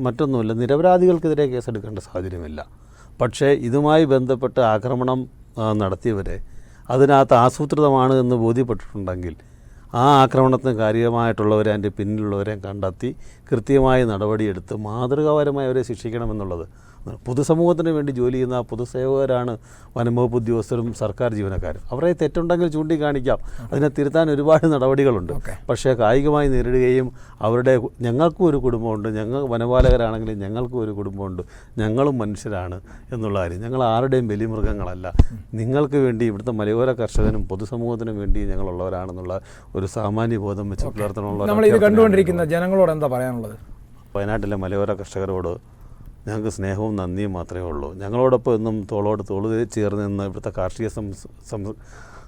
മറ്റൊന്നുമില്ല. നിരപരാധികൾക്കെതിരെ കേസെടുക്കേണ്ട സാഹചര്യമില്ല. പക്ഷേ ഇതുമായി ബന്ധപ്പെട്ട് ആക്രമണം നടത്തിയവരെ അതിനകത്ത് ആസൂത്രിതമാണ് എന്ന് ബോധ്യപ്പെട്ടിട്ടുണ്ടെങ്കിൽ ആ ആക്രമണത്തിന് കാര്യമായിട്ടുള്ളവരെ അതിന്റെ പിന്നിലുള്ളവരെ കണ്ടെത്തി കൃത്യമായ നടപടിയെടുത്ത് മാതൃകാപരമായി അവരെ ശിക്ഷിക്കണമെന്നുള്ളത് പൊതുസമൂഹത്തിന് വേണ്ടി ജോലി ചെയ്യുന്ന പൊതുസേവകരാണ് വനംവകുപ്പ് ഉദ്യോഗസ്ഥരും സർക്കാർ ജീവനക്കാരും. അവരെ തെറ്റുണ്ടെങ്കിൽ ചൂണ്ടിക്കാണിക്കാം. അതിനെ തിരുത്താൻ ഒരുപാട് നടപടികളുണ്ട്. പക്ഷേ കായികമായി നേരിടുകയും അവരുടെ ഞങ്ങൾക്കും ഒരു കുടുംബമുണ്ട്. ഞങ്ങൾ വനപാലകരാണെങ്കിലും ഞങ്ങൾക്കും ഒരു കുടുംബമുണ്ട്. ഞങ്ങളും മനുഷ്യരാണ് എന്നുള്ള കാര്യം. ഞങ്ങൾ ആരുടെയും ബലിമൃഗങ്ങളല്ല. നിങ്ങൾക്ക് വേണ്ടി ഇവിടുത്തെ മലയോര കർഷകനും പൊതുസമൂഹത്തിനും വേണ്ടി ഞങ്ങളുള്ളവരാണെന്നുള്ള ഒരു സാമാന്യ ബോധം വെച്ച് പുലർത്തണമുള്ള നമ്മൾ ഇത് കണ്ടുകൊണ്ടിരിക്കുന്ന ജനങ്ങളോട് എന്താ പറയാനുള്ളത്? വയനാട്ടിലെ മലയോര കർഷകരോട് ഞങ്ങൾക്ക് സ്നേഹവും നന്ദിയും മാത്രമേ ഉള്ളൂ. ഞങ്ങളോടൊപ്പം എന്നും തോളോട് തോൾ ചേർന്ന് നിന്ന് ഇവിടുത്തെ കാർഷിക സംസ് സംസ്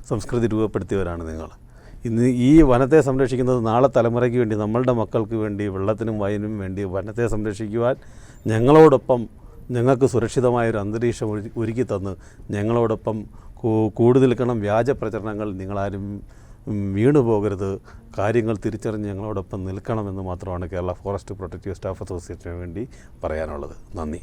സംസ്കൃതി രൂപപ്പെടുത്തിയവരാണ് നിങ്ങൾ. ഇന്ന് ഈ വനത്തെ സംരക്ഷിക്കുന്നത് നാളെ തലമുറയ്ക്ക് വേണ്ടി നമ്മളുടെ മക്കൾക്ക് വേണ്ടി വെള്ളത്തിനും വയനും വേണ്ടി വനത്തെ സംരക്ഷിക്കുവാൻ ഞങ്ങളോടൊപ്പം ഞങ്ങൾക്ക് സുരക്ഷിതമായൊരു അന്തരീക്ഷം ഒരുക്കി തന്ന് ഞങ്ങളോടൊപ്പം കൂടുതൽ കണം വ്യാജ പ്രചരണങ്ങൾ നിങ്ങളാരും വീണു പോകരുത് കാര്യങ്ങൾ തിരിച്ചറിഞ്ഞ് ഞങ്ങളോടൊപ്പം നിൽക്കണമെന്ന് മാത്രമാണ് കേരള ഫോറസ്റ്റ് പ്രൊട്ടക്റ്റീവ് സ്റ്റാഫ് അസോസിയേഷന് വേണ്ടി പറയാനുള്ളത്. നന്ദി.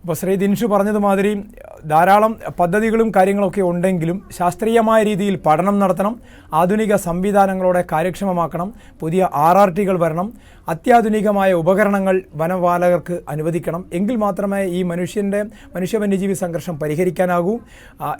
അപ്പോൾ ശ്രീ ദിൻഷു പറഞ്ഞതുമാതിരി ധാരാളം പദ്ധതികളും കാര്യങ്ങളൊക്കെ ഉണ്ടെങ്കിലും ശാസ്ത്രീയമായ രീതിയിൽ പഠനം നടത്തണം ആധുനിക സംവിധാനങ്ങളോടെ കാര്യക്ഷമമാക്കണം പുതിയ ആർ ആർ ടികൾ വരണം അത്യാധുനികമായ ഉപകരണങ്ങൾ വനപാലകർക്ക് അനുവദിക്കണം. എങ്കിൽ മാത്രമേ ഈ മനുഷ്യന്റെ മനുഷ്യ വന്യജീവി സംഘർഷം പരിഹരിക്കാനാകൂ.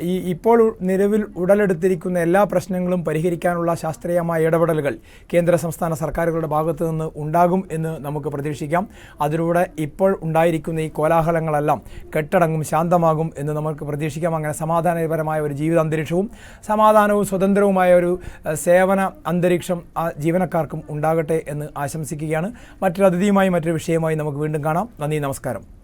ഈ ഇപ്പോൾ നിലവിൽ ഉടലെടുത്തിരിക്കുന്ന എല്ലാ പ്രശ്നങ്ങളും പരിഹരിക്കാനുള്ള ശാസ്ത്രീയമായ ഇടപെടലുകൾ കേന്ദ്ര സംസ്ഥാന സർക്കാരുകളുടെ ഭാഗത്തു നിന്ന് ഉണ്ടാകും എന്ന് നമുക്ക് പ്രതീക്ഷിക്കാം. അതിലൂടെ ഇപ്പോൾ ഉണ്ടായിരിക്കുന്ന ഈ കോലാഹലങ്ങളെല്ലാം കെട്ടടങ്ങും ശാന്തമാകും എന്ന് നമുക്ക് പ്രതീക്ഷിക്കാം. അങ്ങനെ സമാധാനപരമായ ഒരു ജീവിത അന്തരീക്ഷവും സമാധാനവും സ്വതന്ത്രവുമായ ഒരു സേവന അന്തരീക്ഷം ആ ജീവനക്കാർക്കും ഉണ്ടാകട്ടെ എന്ന് ആശംസിക്കുകയാണ് മറ്റൊരു അതിഥിയുമായി മറ്റൊരു വിഷയമായി നമുക്ക് വീണ്ടും കാണാം. നന്ദി നമസ്കാരം.